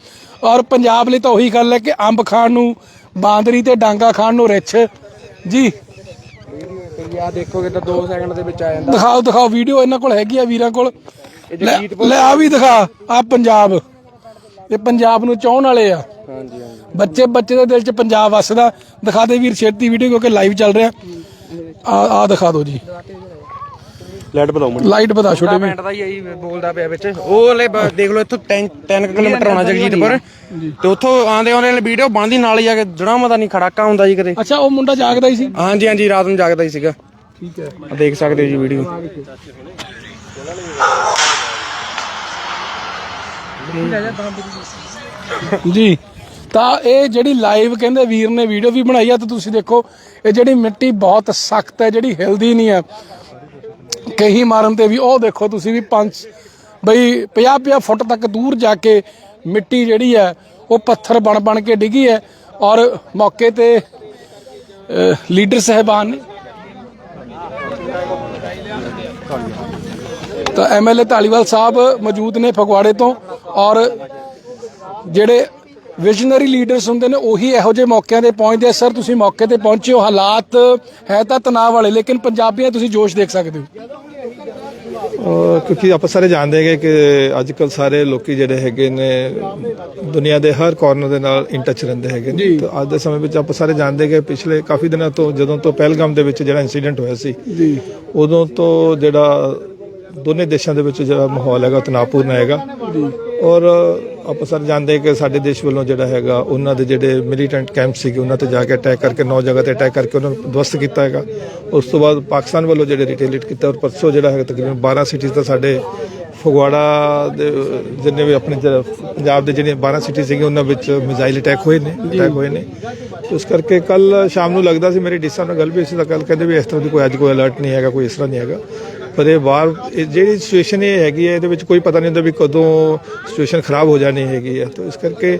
ਔਰ ਪੰਜਾਬ ਲਈ ਤਾਂ ਉਹੀ ਗੱਲ ਹੈ ਕਿ ਅੰਬ ਖਾਣ ਨੂੰ ਬਾਂਦਰੀ ਤੇ ਡਾਂਗਾ ਖਾਣ ਨੂੰ ਰਿੱਛ। ਜੀ। ਆ ਦੇਖੋਗੇ ਤਾਂ 2 ਸੈਕਿੰਡ ਦੇ ਵਿੱਚ ਆ ਜਾਂਦਾ। ਦਿਖਾਓ ਦਿਖਾਓ ਵੀਡੀਓ ਇਹਨਾਂ ਕੋਲ ਹੈਗੀ ਆ ਵੀਰਾਂ ਕੋਲ। ਲੈ ਆ ਵੀ ਦਿਖਾ ਆ ਪੰਜਾਬ। ਇਹ ਪੰਜਾਬ ਨੂੰ ਚਾਹਣ ਵਾਲੇ ਆ। ਹਾਂਜੀ ਹਾਂਜੀ। ਬੱਚੇ ਬੱਚੇ ਦੇ ਦਿਲ 'ਚ ਪੰਜਾਬ ਵਸਦਾ। ਦਿਖਾ ਦੇ ਵੀਰ ਛੇਤੀ ਵੀਡੀਓ ਕਿਉਂਕਿ ਲਾਈਵ ਚੱਲ ਰਿਹਾ। ਆ ਆ ਦਿਖਾ ਦਿਓ ਜੀ। ਲੈਟ ਬਤਾਓ ਲਾਈਟ ਬਤਾ ਛੋਟੇ ਵੀ ਪਿੰਡ ਦਾ ਹੀ ਇਹੀ ਬੋਲਦਾ ਪਿਆ ਵਿੱਚ। ਉਹ ਹਲੇ ਬ- ਦੇਖ ਲਓ ਇੱਥੋਂ 3 3 ਕਿਲੋਮੀਟਰ ਆਉਣਾ ਜਗਜੀਤਪੁਰ। ਤੇ ਉੱਥੋਂ ਆਂਦੇ ਆਉਂਦੇ ਵਾਲੇ ਵੀਡੀਓ ਬਣਦੀ ਨਾਲ ਹੀ ਆ ਕੇ ਜੜਾ ਮਦਾ ਨਹੀਂ ਖੜਾਕਾ ਹੁੰਦਾ ਜੀ ਕਦੇ ਅੱਛਾ ਉਹ ਮੁੰਡਾ ਜਾਗਦਾ ਹੀ ਸੀ? ਹਾਂਜੀ ਹਾਂਜੀ ਰਾਤ ਨੂੰ ਜਾਗਦਾ ਹੀ ਸੀਗਾ। ਠੀਕ ਹੈ। ਦੇਖ ਸਕਦੇ ਹੋ ਜੀ ਵੀਡੀਓ ਜੀ, ਤਾਂ ਇਹ ਜਿਹੜੀ ਲਾਈਵ ਕਹਿੰਦੇ ਵੀਰ ਨੇ ਵੀਡੀਓ ਵੀ ਬਣਾਈ ਆ ਤੇ ਤੁਸੀਂ ਦੇਖੋ, ਇਹ ਜਿਹੜੀ ਮਿੱਟੀ ਬਹੁਤ ਸਖਤ ਹੈ, ਜਿਹੜੀ ਹਿਲਦੀ ਨਹੀਂ ਆ ਕਹੀ ਮਾਰਨ ਤੇ ਵੀ ਉਹ ਦੇਖੋ ਤੁਸੀਂ ਵੀ ਪੰਜ, ਬਈ 50 50 ਫੁੱਟ ਤੱਕ ਦੂਰ ਜਾ ਕੇ ਮਿੱਟੀ ਜਿਹੜੀ ਹੈ, ਉਹ ਪੱਥਰ ਬਣ ਬਣ ਕੇ ਡਿੱਗੀ ਹੈ। ਔਰ ਮੌਕੇ ਤੇ ਲੀਡਰ ਸਹਿਬਾਨ ਨੇ ਤਾਂ ਐਮਐਲਏ ਢਾਲੀਵਾਲ ਸਾਹਿਬ ਮੌਜੂਦ ਨੇ ਫਗਵਾੜੇ ਤੋਂ ਔਰ ਜਿਹੜੇ ਵਿਜ਼ਨਰੀ ਲੀਡਰਸ ਹੁੰਦੇ ਨੇ ਉਹੀ ਇਹੋ ਜਿਹੇ ਮੌਕਿਆਂ ਤੇ ਪਹੁੰਚਦੇ ਆ। ਸਰ ਤੁਸੀਂ ਮੌਕੇ ਤੇ ਪਹੁੰਚੇ ਹੋ। ਹਾਲਾਤ ਹੈ ਤਾਂ ਤਣਾਅ ਵਾਲੇ ਲੇਕਿਨ ਪੰਜਾਬੀਆਂ ਤੁਸੀਂ ਜੋਸ਼ ਦੇਖ ਸਕਦੇ ਹੋ। ਕਿਉਂਕਿ ਆਪਾਂ ਸਾਰੇ ਜਾਣਦੇ ਹੈਗੇ ਕਿ ਅੱਜ ਕੱਲ ਸਾਰੇ ਲੋਕੀ ਜਿਹੜੇ ਹੈਗੇ ਨੇ ਦੁਨੀਆ ਦੇ ਹਰ ਕਾਰਨਰ ਦੇ ਨਾਲ ਇਨ ਟੱਚ ਰਹਿੰਦੇ ਹੈਗੇ ਤਾਂ ਅੱਜ ਦੇ ਸਮੇਂ ਵਿੱਚ ਆਪਾਂ ਸਾਰੇ ਜਾਣਦੇ ਕਿ ਪਿਛਲੇ ਕਾਫੀ ਦਿਨਾਂ ਤੋਂ ਜਦੋਂ ਤੋਂ ਪਹਿਲਗਾਮ ਦੇ ਵਿੱਚ ਜਿਹੜਾ ਇਨਸੀਡੈਂਟ ਹੋਇਆ ਸੀ ਜੀ। ਉਦੋਂ ਤੋਂ ਜਿਹੜਾ ਦੋਨੇ ਦੇਸ਼ਾਂ ਦੇ ਵਿੱਚ ਜਿਹੜਾ ਮਾਹੌਲ ਹੈਗਾ ਉਹ ਤਣਾਅਪੂਰਨ ਹੈਗਾ। ਔਰ ਆਪਾਂ ਸਰ ਜਾਣਦੇ ਕਿ ਸਾਡੇ ਦੇਸ਼ ਵੱਲੋਂ ਜਿਹੜਾ ਹੈਗਾ, ਉਹਨਾਂ ਦੇ ਜਿਹੜੇ ਮਿਲੀਟੈਂਟ ਕੈਂਪ ਸੀਗੇ, ਉਹਨਾਂ ਤੇ ਜਾ ਕੇ ਅਟੈਕ ਕਰਕੇ, ਨੌ ਜਗ੍ਹਾ ਤੇ ਅਟੈਕ ਕਰਕੇ ਉਹਨਾਂ ਨੂੰ ਦਵਸਤ ਕੀਤਾ ਹੈਗਾ। ਉਸ ਤੋਂ ਬਾਅਦ ਪਾਕਿਸਤਾਨ ਵੱਲੋਂ ਜਿਹੜੇ ਰਿਟੇਲੀਟ ਕੀਤਾ, ਔਰ ਪਰਸੋਂ ਜਿਹੜਾ ਹੈਗਾ, ਤਕਰੀਬਨ 12 ਸਿਟੀਜ਼ ਦਾ ਸਾਡੇ ਫਗਵਾੜਾ ਦੇ, ਜਿੰਨੇ ਵੀ ਆਪਣੇ ਪੰਜਾਬ ਦੇ ਜਿਹੜੀਆਂ 12 ਸਿਟੀ ਸੀਗੇ ਉਹਨਾਂ ਵਿੱਚ ਮਿਜ਼ਾਈਲ ਅਟੈਕ ਹੋਏ ਨੇ ਅਟੈਕ ਹੋਏ ਨੇ। ਉਸ ਕਰਕੇ ਕੱਲ ਸ਼ਾਮ ਨੂੰ ਲੱਗਦਾ ਸੀ, ਮੇਰੇ ਡੀਸਾ ਨਾਲ ਗੱਲ ਵੀ ਹੋਈ ਸੀ, ਤਾਂ ਕੱਲ ਕਹਿੰਦੇ ਵੀ ਇਸ ਤਰ੍ਹਾਂ ਦੀ ਕੋਈ ਅੱਜ ਕੋਈ ਅਲਰਟ ਨਹੀਂ ਹੈਗਾ, ਕੋਈ ਇਸ ਤਰ੍ਹਾਂ ਨਹੀਂ ਹੈਗਾ। ਪਰ ਇਹ ਬਾਹਰ ਇਹ ਜਿਹੜੀ ਸਿਚੁਏਸ਼ਨ ਇਹ ਹੈਗੀ ਹੈ ਇਹਦੇ ਵਿੱਚ ਕੋਈ ਪਤਾ ਨਹੀਂ ਹੁੰਦਾ ਵੀ ਕਦੋਂ ਸਿਚੁਏਸ਼ਨ ਖਰਾਬ ਹੋ ਜਾਣੀ ਹੈਗੀ ਹੈ। ਤਾਂ ਇਸ ਕਰਕੇ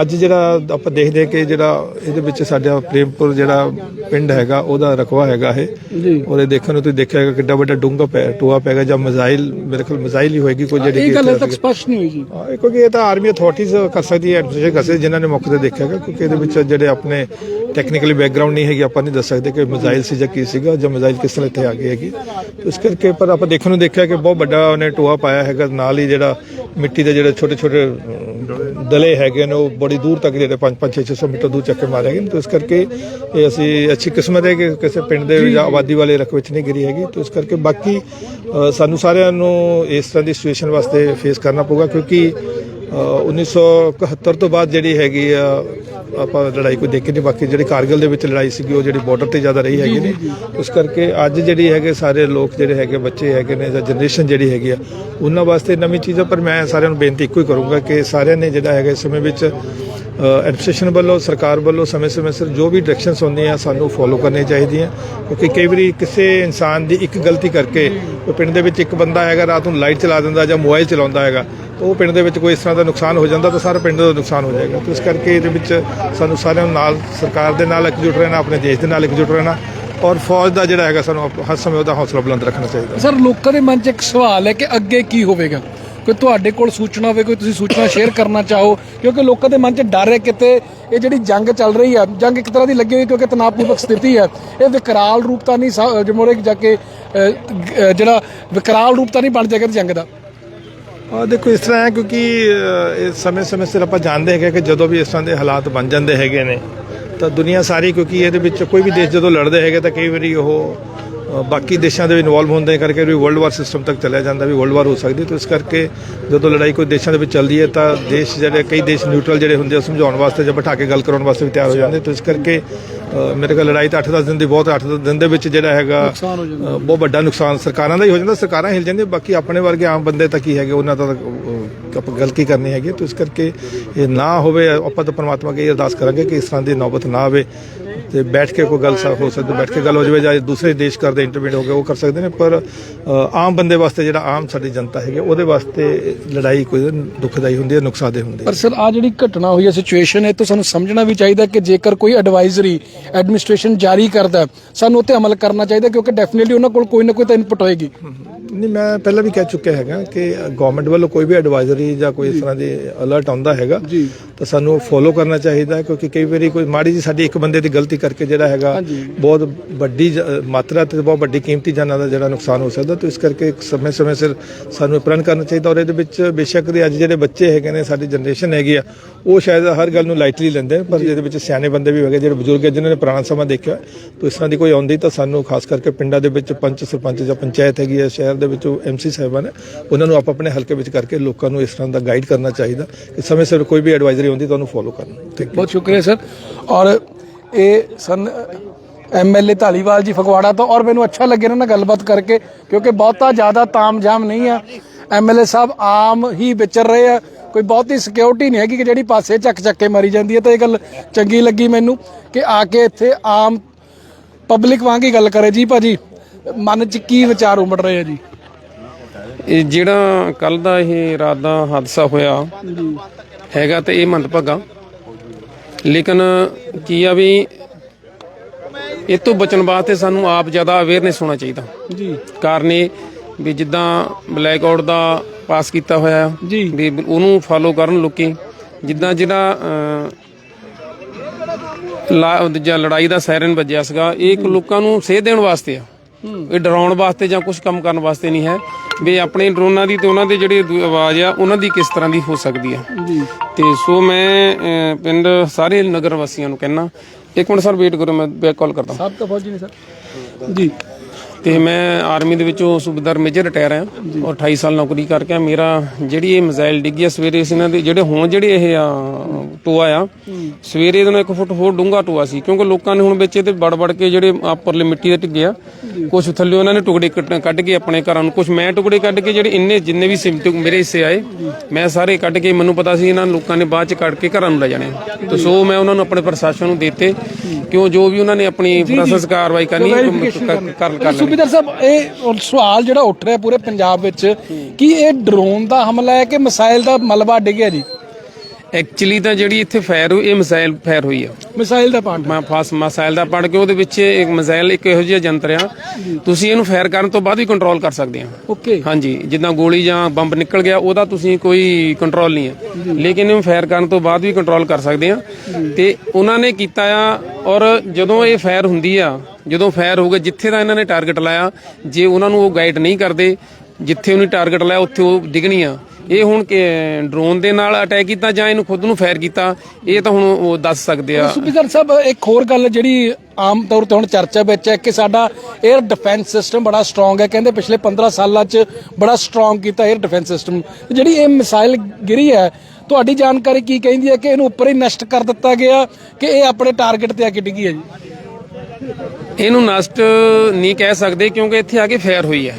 ਅੱਜ ਜਿਹੜਾ ਆਪਾਂ ਦੇਖਦੇ ਕਿ ਜਿਹੜਾ ਇਹਦੇ ਵਿੱਚ ਸਾਡਾ ਪ੍ਰੇਮਪੁਰ ਜਿਹੜਾ ਪਿੰਡ ਹੈਗਾ ਉਹਦਾ ਰਕਵਾ ਹੈਗਾ ਇਹ। ਜੀ। ਉਹਦੇ ਦੇਖਣ ਨੂੰ ਤੁਸੀਂ ਦੇਖਿਆ ਹੈਗਾ ਕਿੱਡਾ ਵੱਡਾ ਡੂੰਘਾ ਪੈ ਟੋਆ ਪੈਗਾ ਜਾਂ ਮਿਜ਼ਾਈਲ ਮੇਰੇ ਖਿਆਲ ਮਿਜ਼ਾਈਲ ਹੀ ਹੋਏਗੀ ਕੋਈ ਜਿਹੜੀ ਇਹ ਗੱਲ ਤੱਕ ਸਪਸ਼ਟ ਨਹੀਂ ਹੋਈ ਜੀ ਇਹ ਕਿਉਂਕਿ ਇਹ ਤਾਂ ਆਰਮੀ ਅਥਾਰਟੀਜ਼ ਕਰ ਸਕਦੀ ਹੈ ਐਡਮਿਨਿਸਟ੍ਰੇਸ਼ਨ ਕਰ ਸਕਦੀ ਹੈ, ਜਿਨ੍ਹਾਂ ਨੇ ਮੌਕੇ ਤੇ ਦੇਖਿਆ ਹੈਗਾ ਕਿਉਂਕਿ ਇਹਦੇ ਵਿੱਚ ਜਿਹੜੇ ਆਪਣੇ ਟੈਕਨੀਕਲੀ ਬੈਕਗ੍ਰਾਉਂਡ ਨਹੀਂ ਹੈਗੀ ਆਪਾਂ ਨਹੀਂ ਦੱਸ ਸਕਦੇ ਕਿ ਮਿਜ਼ਾਈਲ ਸੀ ਜਾਂ ਕੀ ਸੀਗਾ ਜਾਂ ਮਿਜ਼ਾਈਲ ਕਿਸ ਤਰ੍ਹਾਂ ਇੱਥੇ ਆ ਗਈ ਹੈਗੀ। ਇਸ ਕਰਕੇ ਪਰ ਆਪਾਂ ਦੇਖਣ ਨੂੰ ਦੇਖਿਆ ਕਿ ਬਹੁਤ ਵੱਡਾ ਉਹਨੇ ਟੋਆ ਪਾਇਆ ਹੈਗਾ ਨਾਲ ਹੀ ਜਿਹੜਾ ਮਿੱਟੀ ਦੇ ਜਿਹੜੇ ਛੋਟੇ ਛੋਟੇ ਦਲੇ ਹੈਗੇ ਨੇ ਉਹ ਬੜੀ ਦੂਰ ਤੱਕ ਜਿਹੜੇ 5 5 600 ਮੀਟਰ ਦੂਰ ਚੱਕ ਕੇ ਮਾਰੇ ਗਏ ਨੇ। ਤਾਂ ਇਸ ਕਰਕੇ ਇਹ ਅਸੀਂ ਅੱਛੀ ਕਿਸਮਤ ਹੈ ਕਿ ਕਿਸੇ ਪਿੰਡ ਦੇ ਜਾਂ ਆਬਾਦੀ ਵਾਲੇ ਇਲਾਕੇ ਵਿੱਚ ਨਹੀਂ ਗਿਰੀ ਹੈਗੀ। ਤਾਂ ਇਸ ਕਰਕੇ ਬਾਕੀ ਸਾਨੂੰ ਸਾਰਿਆਂ ਨੂੰ ਇਸ ਤਰ੍ਹਾਂ ਦੀ ਸਿਚੁਏਸ਼ਨ ਵਾਸਤੇ ਫੇਸ ਕਰਨਾ ਪਊਗਾ ਕਿਉਂਕਿ ਅ, 1971 ਤੋਂ ਬਾਅਦ ਜਿਹੜੀ ਹੈਗੀ ਆ ਆਪਾਂ ਲੜਾਈ ਕੋਈ ਦੇਖੀ ਨਹੀਂ, ਬਾਕੀ ਜਿਹੜੀ ਕਾਰਗਿਲ ਦੇ ਵਿੱਚ ਲੜਾਈ ਸੀਗੀ, ਉਹ ਜਿਹੜੀ ਬਾਰਡਰ ਤੇ ਜ਼ਿਆਦਾ ਰਹੀ ਹੈਗੀ ਨੇ। ਉਸ ਕਰਕੇ ਅੱਜ ਜਿਹੜੀ ਹੈਗੇ ਸਾਰੇ ਲੋਕ ਜਿਹੜੇ ਹੈਗੇ, ਬੱਚੇ ਹੈਗੇ ਨੇ ਜਾਂ ਜਨਰੇਸ਼ਨ ਜਿਹੜੀ ਹੈਗੀ ਆ, ਉਹਨਾਂ ਵਾਸਤੇ ਨਵੀਂ ਚੀਜ਼ਾਂ, ਪਰ ਮੈਂ ਸਾਰਿਆਂ ਨੂੰ ਬੇਨਤੀ ਇੱਕੋ ਹੀ ਕਰੂੰਗਾ ਕਿ ਸਾਰਿਆਂ ਨੇ ਜਿਹੜਾ ਹੈਗਾ ਇਸ ਸਮੇਂ ਵਿੱਚ ਐਡਮਿਨਿਸਟ੍ਰੇਸ਼ਨ ਵੱਲੋਂ, ਸਰਕਾਰ ਵੱਲੋਂ ਸਮੇਂ-ਸਮੇਂ ਸਿਰ ਜੋ ਵੀ ਡਾਇਰੈਕਸ਼ਨਸ ਹੁੰਦੀਆਂ, ਸਾਨੂੰ ਫੋਲੋ ਕਰਨੀਆਂ ਚਾਹੀਦੀਆਂ। ਕਿਉਂਕਿ ਕਈ ਵਾਰੀ ਕਿਸੇ ਇਨਸਾਨ ਦੀ ਇੱਕ ਗਲਤੀ ਕਰਕੇ ਉਹ ਪਿੰਡ ਦੇ ਵਿੱਚ ਇੱਕ ਬੰਦਾ ਹੈਗਾ, ਰਾਤ ਨੂੰ ਲਾਈਟ ਚਲਾ ਦਿੰਦਾ ਜਾਂ ਮੋਬਾਈਲ ਚਲਾਉਂਦਾ ਹੈਗਾ, ਤਾਂ ਉਹ ਪਿੰਡ ਦੇ ਵਿੱਚ ਕੋਈ ਇਸ ਤਰ੍ਹਾਂ ਦਾ ਨੁਕਸਾਨ ਹੋ ਜਾਂਦਾ ਤਾਂ ਸਾਰਾ ਪਿੰਡ ਦਾ ਨੁਕਸਾਨ ਹੋ ਜਾਏਗਾ। ਤਾਂ ਇਸ ਕਰਕੇ ਇਹਦੇ ਵਿੱਚ ਸਾਨੂੰ ਸਾਰਿਆਂ ਨੂੰ ਨਾਲ, ਸਰਕਾਰ ਦੇ ਨਾਲ ਇਕਜੁੱਟ ਰਹਿਣਾ, ਆਪਣੇ ਦੇਸ਼ ਦੇ ਨਾਲ ਇਕਜੁੱਟ ਰਹਿਣਾ ਔਰ ਫੌਜ ਦਾ ਜਿਹੜਾ ਹੈਗਾ ਸਾਨੂੰ ਹਰ ਸਮੇਂ ਉਹਦਾ ਹੌਸਲਾ ਬੁਲੰਦ ਰੱਖਣਾ ਚਾਹੀਦਾ। ਸਰ, ਲੋਕਾਂ ਦੇ ਮਨ 'ਚ ਇੱਕ ਸਵਾਲ ਹੈ ਕਿ ਅੱਗੇ ਕੀ ਹੋਵੇਗਾ? ਕੋਈ ਤੁਹਾਡੇ ਕੋਲ ਸੂਚਨਾ ਹੋਵੇ, ਕੋਈ ਤੁਸੀਂ ਸੂਚਨਾ ਸ਼ੇਅਰ ਕਰਨਾ ਚਾਹੋ, ਕਿਉਂਕਿ ਲੋਕਾਂ ਦੇ ਮਨ 'ਚ ਡਰ ਹੈ ਕਿਤੇ ਇਹ ਜਿਹੜੀ ਜੰਗ ਚੱਲ ਰਹੀ ਹੈ, ਜੰਗ ਇੱਕ ਤਰ੍ਹਾਂ ਦੀ ਲੱਗੀ ਹੋਈ ਕਿਉਂਕਿ ਤਣਾਅਪੂਰਵਕ ਸਥਿਤੀ ਹੈ। ਇਹ ਵਿਕਰਾਲ ਰੂਪ ਤਾਂ ਨਹੀਂ ਸਾ- ਜਮੋਰੇ ਜਾ ਕੇ ਜਿਹੜਾ ਵਿਕਰਾਲ ਰੂਪ ਤਾਂ ਨਹੀਂ ਬਣ ਜਾਏਗਾ ਜੰਗ ਦਾ। ਆ ਦੇਖੋ, ਇਸ ਤਰ੍ਹਾਂ ਹੈ ਕਿਉਂਕਿ ਇਹ ਸਮੇਂ-ਸਮੇਂ ਸਿਰ ਆਪਾਂ ਜਾਣਦੇ ਹੈਗੇ ਕਿ ਜਦੋਂ ਵੀ ਇਸ ਤਰ੍ਹਾਂ ਦੇ ਹਾਲਾਤ ਬਣ ਜਾਂਦੇ ਹੈਗੇ ਨੇ, ਤਾਂ ਦੁਨੀਆ ਸਾਰੀ ਕਿਉਂਕਿ ਇਹਦੇ ਵਿੱਚ ਕੋਈ ਵੀ ਦੇਸ਼ ਜਦੋਂ ਲੜਦੇ ਹੈਗੇ ਤਾਂ ਕਈ ਵਾਰੀ ਉਹ ਬਾਕੀ ਦੇਸ਼ਾਂ ਦੇ ਇਨਵੋਲਵ ਹੁੰਦੇ ਕਰਕੇ ਵੀ ਵਰਲਡ ਵਾਰ ਸਿਸਟਮ ਤੱਕ ਚਲਿਆ ਜਾਂਦਾ ਵੀ ਵਰਲਡ ਵਾਰ ਹੋ ਸਕਦੀ ਤਾਂ ਇਸ ਕਰਕੇ ਜਦੋਂ ਲੜਾਈ ਕੋਈ ਦੇਸ਼ਾਂ ਦੇ ਵਿੱਚ ਚੱਲਦੀ ਹੈ ਤਾਂ ਦੇਸ਼ ਜਿਹੜੇ ਕਈ ਦੇਸ਼ ਨਿਊਟਰਲ ਜਿਹੜੇ ਹੁੰਦੇ ਆ ਸਮਝਾਉਣ ਵਾਸਤੇ ਜਾਂ ਬਿਠਾ ਕੇ ਗੱਲ ਕਰਾਉਣ ਵਾਸਤੇ ਵੀ ਤਿਆਰ ਹੋ ਜਾਂਦੇ ਤਾਂ ਇਸ ਕਰਕੇ ਮੇਰੇ ਕੋਲ ਲੜਾਈ ਤਾਂ 8-10 ਦਿਨ ਦੀ ਬਹੁਤ 8-10 ਦਿਨ ਦੇ ਵਿੱਚ ਜਿਹੜਾ ਹੈਗਾ ਨੁਕਸਾਨ ਹੋ ਜਾਂਦਾ। ਅ, ਬਹੁਤ ਵੱਡਾ ਨੁਕਸਾਨ ਸਰਕਾਰਾਂ ਦਾ ਹੀ ਹੋ ਜਾਂਦਾ ਸਰਕਾਰਾਂ ਹਿਲ ਜਾਂਦੀਆਂ ਬਾਕੀ ਆਪਣੇ ਵਰਗੇ ਆਮ ਬੰਦੇ ਤਾਂ ਕੀ ਹੈਗੇ ਉਹਨਾਂ ਦਾ ਆਪਾਂ ਗੱਲ ਕੀ ਕਰਨੀ ਹੈਗੀ ਤਾਂ ਇਸ ਕਰਕੇ ਇਹ ਨਾ ਹੋਵੇ ਆਪਾਂ ਤਾਂ ਪਰਮਾਤਮਾ ਅੱਗੇ ਅਰਦਾਸ ਕਰਾਂਗੇ ਕਿ ਇਸ ਤਰ੍ਹਾਂ ਦੀ ਨੌਬਤ ਨਾ ਆਵੇ ਤੇ ਬੈਠ ਕੇ ਕੋਈ ਗੱਲ ਸਾ- ਹੋ ਸਕਦੀ ਬੈਠ ਕੇ ਗੱਲ ਹੋ ਜਾਵੇ ਜਾਂ ਦੂਸਰੇ ਦੇਸ਼ ਕਰਦੇ ਇੰਟਰਵੀਨ ਹੋ ਗਏ ਉਹ ਕਰ ਸਕਦੇ ਨੇ ਪਰ ਆਮ ਬੰਦੇ ਵਾਸਤੇ ਜਿਹੜਾ ਆਮ ਸਾਡੀ ਜਨਤਾ ਹੈਗੀ ਉਹਦੇ ਵਾਸਤੇ ਲੜਾਈ ਕੋਈ ਦੁਖਦਾਈ ਹੁੰਦੀ ਹੈ ਨੁਕਸਾਨਦੇ ਹੁੰਦੀ ਹੈ। ਪਰ ਸਰ ਆ ਜਿਹੜੀ ਘਟਨਾ ਹੋਈ ਹੈ ਸਿਚੁਏਸ਼ਨ ਹੈ ਤਾਂ ਸਾਨੂੰ ਸਮਝਣਾ ਵੀ ਚਾਹੀਦਾ ਕਿ ਜੇਕਰ ਕੋਈ ਐਡਵਾਈਜ਼ਰੀ ਐਡਮਿਨਿਸਟ੍ਰੇਸ਼ਨ ਜਾਰੀ ਕਰਦਾ ਸਾਨੂੰ ਉੱਤੇ ਅਮਲ ਕਰਨਾ ਚਾਹੀਦਾ ਕਿਉਂਕਿ ਡੈਫੀਨਿਟਲੀ ਉਹਨਾਂ ਕੋਲ ਕੋਈ ਨਾ ਕੋਈ ਤਾਂ ਇਨਪੁਟ ਹੋਏਗੀ। ਨਹੀਂ ਮੈਂ ਪਹਿਲਾਂ ਵੀ ਕਹਿ ਚੁੱਕਿਆ ਹੈਗਾ ਕਿ ਗਵਰਨਮੈਂਟ ਵੱਲੋਂ ਕੋਈ ਵੀ ਐਡਵਾਈਜ਼ਰੀ ਜਾਂ ਕੋਈ ਇਸ ਤਰ੍ਹਾਂ ਦੀ ਅਲਰਟ ਆਉਂਦਾ ਹੈਗਾ ਤਾਂ ਸਾਨੂੰ ਫੋਲੋ ਕਰਨਾ ਚਾਹੀਦਾ ਕਿਉਂਕਿ ਕਈ ਵਾਰੀ ਕੋਈ ਮਾੜੀ ਜੀ ਸਾਡੀ ਇੱਕ ਬੰਦੇ ਦੀ ਗਲਤੀ ਕਰਕੇ ਜਿਹੜਾ ਹੈਗਾ ਬਹੁਤ ਵੱਡੀ ਮਾਤਰਾ ਤੇ ਬਹੁਤ ਵੱਡੀ ਕੀਮਤੀ ਜਾਨਾਂ ਦਾ ਜਿਹੜਾ ਨੁਕਸਾਨ ਹੋ ਸਕਦਾ ਤਾਂ ਇਸ ਕਰਕੇ ਇੱਕ ਸਮੇਂ ਸਮੇਂ ਸਿਰ ਸਾਨੂੰ ਪ੍ਰਣ ਕਰਨਾ ਚਾਹੀਦਾ। ਔਰ ਇਹਦੇ ਵਿੱਚ ਬੇਸ਼ੱਕ ਦੇ ਅੱਜ ਜਿਹੜੇ ਬੱਚੇ ਹੈਗੇ ਨੇ ਸਾਡੀ ਜਨਰੇਸ਼ਨ ਹੈਗੀ ਆ ਉਹ ਸ਼ਾਇਦ ਹਰ ਗੱਲ ਨੂੰ ਲਾਈਟਲੀ ਲੈਂਦੇ ਪਰ ਇਹਦੇ ਵਿੱਚ ਸਿਆਣੇ ਬੰਦੇ ਵੀ ਹੈਗੇ ਜਿਹੜੇ ਬਜ਼ੁਰਗ ਹੈ ਜਿਨ੍ਹਾਂ ਨੇ ਪੁਰਾਣਾ ਸਮਾਂ ਦੇਖਿਆ ਤਾਂ ਇਸ ਤਰ੍ਹਾਂ ਦੀ ਕੋਈ ਆਉਂਦੀ ਤਾਂ ਸਾਨੂੰ ਖਾਸ ਕਰਕੇ ਪਿੰਡਾਂ ਦੇ ਵਿੱਚ ਪੰਚ ਸਰਪੰਚ ਜਾਂ ਪੰਚਾਇਤ ਹੈਗੀ ਹੈ ਸ਼ਹਿਰ ਦੇ ਵਿੱਚ ਐਮਸੀ ਸਾਹਿਬਾਨ ਉਹਨਾਂ ਨੂੰ ਆਪ ਆਪਣੇ ਹਲਕੇ ਵਿੱਚ ਕਰਕੇ ਲੋਕਾਂ ਨੂੰ ਇਸ ਤਰ੍ਹਾਂ ਦਾ ਗਾਈਡ ਕਰਨਾ ਚਾਹੀਦਾ ਕਿ ਸਮੇਂ ਸਿਰ ਕੋਈ ਵੀ ਐਡਵਾਈਜ਼ਰੀ ਆਉਂਦੀ ਤਾਂ ਉਹਨੂੰ ਫੋਲੋ ਕਰਨਾ ਬਹੁਤ ਸ਼ੁਕਰੀਆ ਸਰ ਔਰ ਇਹ ਸਨ ਐਮਐਲਏ ਢਾਲੀਵਾਲ ਜੀ ਫਗਵਾੜਾ ਤੋਂ ਔਰ ਮੈਨੂੰ ਅੱਛਾ ਇਹਨਾਂ ਨਾਲ ਗੱਲਬਾਤ ਕਰਕੇ ਕਿਉਂਕਿ ਬਹੁਤਾ ਜ਼ਿਆਦਾ ਤਾਮਝਾਮ ਨਹੀਂ ਆ। ਐਮਐਲਏ ਸਾਹਿਬ ਆਮ ਹੀ ਵਿਚਰ ਰਹੇ ਆ। ਕੋਈ ਬਹੁਤੀ ਸਿਕਿਉਰਿਟੀ ਨਹੀਂ ਹੈਗੀ ਕਿ ਜਿਹੜੀ ਪਾਸੇ ਚੱਕ ਚੱਕ ਕੇ ਮਾਰੀ ਜਾਂਦੀ ਹੈ ਤਾਂ ਇਹ ਗੱਲ ਚੰਗੀ ਲੱਗੀ ਮੈਨੂੰ ਕਿ ਆ ਕੇ ਇੱਥੇ ਆਮ ਪਬਲਿਕ ਵਾਂਗ ਹੀ ਗੱਲ ਕਰੇ। ਜੀ ਭਾਜੀ ਮਨ 'ਚ ਕੀ ਵਿਚਾਰ ਉਮੜ ਰਹੇ ਆ ਜੀ? ਇਹ ਜਿਹੜਾ ਕੱਲ ਦਾ ਇਹ ਰਾਤ ਦਾ ਹਾਦਸਾ ਹੋਇਆ ਹੈਗਾ ਤੇ ਇਹ ਮੰਦਭਾਗਾ। ਲੇਕਿਨ ਕੀ ਆ ਵੀ ਇਹ ਤੋਂ ਬਚਣ ਵਾਸਤੇ ਸਾਨੂੰ ਆਪ ਜ਼ਿਆਦਾ ਅਵੇਅਰਨੈਸ ਹੋਣਾ ਚਾਹੀਦਾ। ਜੀ। ਕਾਰਨ ਇਹ ਵੀ ਜਿੱਦਾਂ ਬਲੈਕ ਆਊਟ ਦਾ ਪਾਸ ਕੀਤਾ ਹੋਇਆ ਜੀ। ਵੀ ਉਹਨੂੰ ਫਾਲੋ ਕਰਨ ਲੋਕੀ। ਜਿੱਦਾਂ ਜਿਹੜਾ ਲੜਾਈ ਦਾ ਸਾਇਰਨ ਵੱਜਿਆ ਸੀਗਾ ਇਹ ਇੱਕ ਲੋਕਾਂ ਨੂੰ ਸੇਧ ਦੇਣ ਵਾਸਤੇ ਆ। ਇਹ ਡਰਾਉਣ ਵਾਸਤੇ ਜਾਂ ਕੁਝ ਕੰਮ ਕਰਨ ਵਾਸਤੇ ਨਹੀਂ ਹੈ। ਵੀ ਆਪਣੇ ਡਰੋਨਾਂ ਦੀ ਤੇ ਉਹਨਾਂ ਦੇ ਜਿਹੜੀ ਆਵਾਜ਼ ਆ ਉਹਨਾਂ ਦੀ ਕਿਸ ਤਰ੍ਹਾਂ ਦੀ ਹੋ ਸਕਦੀ ਆ ਜੀ। ਤੇ ਸੋ ਮੈਂ ਪਿੰਡ ਸਾਰੇ ਨਗਰ ਵਾਸੀਆਂ ਨੂੰ ਕਹਿਣਾ ਇੱਕ ਮਿੰਟ ਸਰ ਵੇਟ ਕਰੋ ਮੈਂ ਬੈਕ ਕਾਲ ਕਰਦਾ। ਸਾਹਿਬ ਤਾਂ ਫੌਜੀ ਨੇ ਸਰ। ਜੀ। ਤੇ ਮੈਂ ਆਰਮੀ ਦੇ ਵਿੱਚੋਂ ਸੂਬੇਦਾਰ ਮੇਜਰ ਰਿਟਾਇਰ ਆ ਔਰ 28 ਸਾਲ ਨੌਕਰੀ ਕਰਕੇ ਆ। ਮੇਰਾ ਜਿਹੜੀ ਇਹ ਮਿਜ਼ਾਈਲ ਡਿੱਗੀ ਆ ਸਵੇਰੇ ਸੀ ਇਹਨਾਂ ਦੇ ਜਿਹੜੇ ਹੁਣ ਜਿਹੜੇ ਇਹ ਆ ਟੋਆ ਆ ਸਵੇਰੇ ਇਹਦੇ ਨਾਲ ਇੱਕ ਫੁੱਟ ਹੋਰ ਡੂੰਘਾ ਟੋਆ ਸੀ ਕਿਉਂਕਿ ਲੋਕਾਂ ਨੇ ਹੁਣ ਵਿੱਚ ਇਹਦੇ ਵੜ ਵੜ ਕੇ ਜਿਹੜੇ ਆਪਰਲੇ ਮਿੱਟੀ ਦੇ ਟਿੱਗੇ ਆ ਕੁਝ ਥੱਲੇ ਉਹਨਾਂ ਨੇ ਟੁਕੜੇ ਕੱਢ ਕੇ ਆਪਣੇ ਘਰਾਂ ਨੂੰ ਕੁਝ ਮੈਂ ਟੁਕੜੇ ਕੱਢ ਕੇ ਜਿਹੜੇ ਇੰਨੇ ਜਿੰਨੇ ਵੀ ਸਿਮਟ ਮੇਰੇ ਹਿੱਸੇ ਆਏ ਮੈਂ ਸਾਰੇ ਕੱਢ ਕੇ ਮੈਨੂੰ ਪਤਾ ਸੀ ਇਹਨਾਂ ਲੋਕਾਂ ਨੇ ਬਾਅਦ ਚ ਕੱਢ ਕੇ ਘਰਾਂ ਨੂੰ ਲੈ ਜਾਣੇ। ਤੇ ਸੋ ਮੈਂ ਉਹਨਾਂ ਨੂੰ ਆਪਣੇ ਪ੍ਰਸ਼ਾਸਨ ਨੂੰ ਦਿੱਤੇ ਕਿਉਂ ਜੋ ਵੀ ਉਹਨਾਂ ਨੇ ਆਪਣੀ ਪ੍ਰੋਸੈਸ ਕਾਰਵਾਈ ਕਰਨੀ ਕਰ ਕਰ ਕਰ ਲੈਣੀ ਸੁਬੇਦਾਰ ਸਾਹਿਬ ਇਹ ਸਵਾਲ ਜਿਹੜਾ ਉੱਠ ਰਿਹਾ ਪੂਰੇ ਪੰਜਾਬ ਵਿੱਚ ਕਿ ਇਹ ਡਰੋਨ ਦਾ ਹਮਲਾ ਹੈ ਕਿ ਮਿਸਾਈਲ ਦਾ ਮਲਬਾ ਡਿੱਗਿਆ ਜੀ? ਐਕਚੁਅਲੀ ਤਾਂ ਜਿਹੜੀ ਇੱਥੇ ਫਾਇਰ ਹੋਈ ਇਹ ਮਿਸਾਈਲ ਫਾਇਰ ਹੋਈ ਆ। ਮਿਸਾਈਲ ਦਾ ਪਾਰਟ ਮੈਂ ਫਾਸ ਮਿਸਾਈਲ ਦਾ ਪੜ ਕੇ ਉਹਦੇ ਵਿੱਚ ਇੱਕ ਮਿਸਾਈਲ ਇੱਕ ਇਹੋ ਜਿਹਾ ਯੰਤਰ ਆ। ਤੁਸੀਂ ਇਹਨੂੰ ਫਾਇਰ ਕਰਨ ਤੋਂ ਬਾਅਦ ਵੀ ਕੰਟਰੋਲ ਕਰ ਸਕਦੇ ਆ। ਓਕੇ ਹਾਂਜੀ ਜਿੱਦਾਂ ਗੋਲੀ ਜਾਂ ਬੰਬ ਨਿਕਲ ਗਿਆ ਉਹਦਾ ਤੁਸੀਂ ਕੋਈ ਕੰਟਰੋਲ ਨਹੀਂ ਹੈ ਲੇਕਿਨ ਇਹਨੂੰ ਫਾਇਰ ਕਰਨ ਤੋਂ ਬਾਅਦ ਵੀ ਕੰਟਰੋਲ ਕਰ ਸਕਦੇ ਆ। ਤੇ ਉਹਨਾਂ ਨੇ ਕੀਤਾ ਆ ਔਰ ਜਦੋਂ ਇਹ ਫਾਇਰ ਹੁੰਦੀ ਆ ਜਦੋਂ ਫਾਇਰ ਗਏ, ਜਿੱਥੇ ਦਾ ਇਹਨਾਂ ਨੇ ਟਾਰਗੇਟ ਲਾਇਆ, ਜੇ ਉਹਨਾਂ ਨੂੰ ਉਹ ਗਾਈਡ ਨਹੀਂ ਕਰਦੇ, ਜਿੱਥੇ ਉਹਨੇ ਟਾਰਗੇਟ ਲਾਇਆ, ਉੱਥੇ ਉਹ ਡਿੱਗਣੀ ਆ ਇਹ ਹੁਣ ਡਰੋਨ ਦੇ ਨਾਲ ਅਟੈਕ ਕੀਤਾ ਜਾਂ ਇਹਨੂੰ ਖੁਦ ਨੂੰ ਫਾਇਰ ਕੀਤਾ, ਇਹ ਤਾਂ ਹੁਣ ਉਹ ਦੱਸ ਸਕਦੇ ਆ। ਸੁਬੇਦਾਰ ਸਾਹਿਬ, ਇੱਕ ਹੋਰ ਗੱਲ ਜਿਹੜੀ ਆਮ ਤੌਰ ਤੇ ਹੁਣ ਚਰਚਾ ਵਿੱਚ ਹੈ ਕਿ ਸਾਡਾ 에ਅਰ ਡਿਫੈਂਸ ਸਿਸਟਮ ਬੜਾ ਸਟਰੋਂਗ ਹੈ। ਕਹਿੰਦੇ ਪਿਛਲੇ 15 ਸਾਲਾਂ 'ਚ ਬੜਾ ਸਟਰੋਂਗ ਕੀਤਾ 에ਅਰ ਡਿਫੈਂਸ ਸਿਸਟਮ ਜਿਹੜੀ ਇਹ ਮਿਸਾਈਲ ਗਿਰੀ ਹੈ, ਤੁਹਾਡੀ ਜਾਣਕਾਰੀ ਕੀ ਕਹਿੰਦੀ ਹੈ ਕਿ ਇਹਨੂੰ ਉੱਪਰ ਹੀ ਨਸ਼ਟ ਕਰ ਦਿੱਤਾ ਗਿਆ ਕਿ ਇਹ ਆਪਣੇ ਟਾਰਗੇਟ ਤੇ ਆ ਕੇ ਡਿੱਗੀ ਹੈ ਜੀ? ਇਹਨੂੰ ਨਸ਼ਟ ਨਹੀਂ ਕਹਿ ਸਕਦੇ ਕਿਉਂਕਿ ਇੱਥੇ ਆ ਕੇ ਫਾਇਰ ਹੋਈ ਹੈ।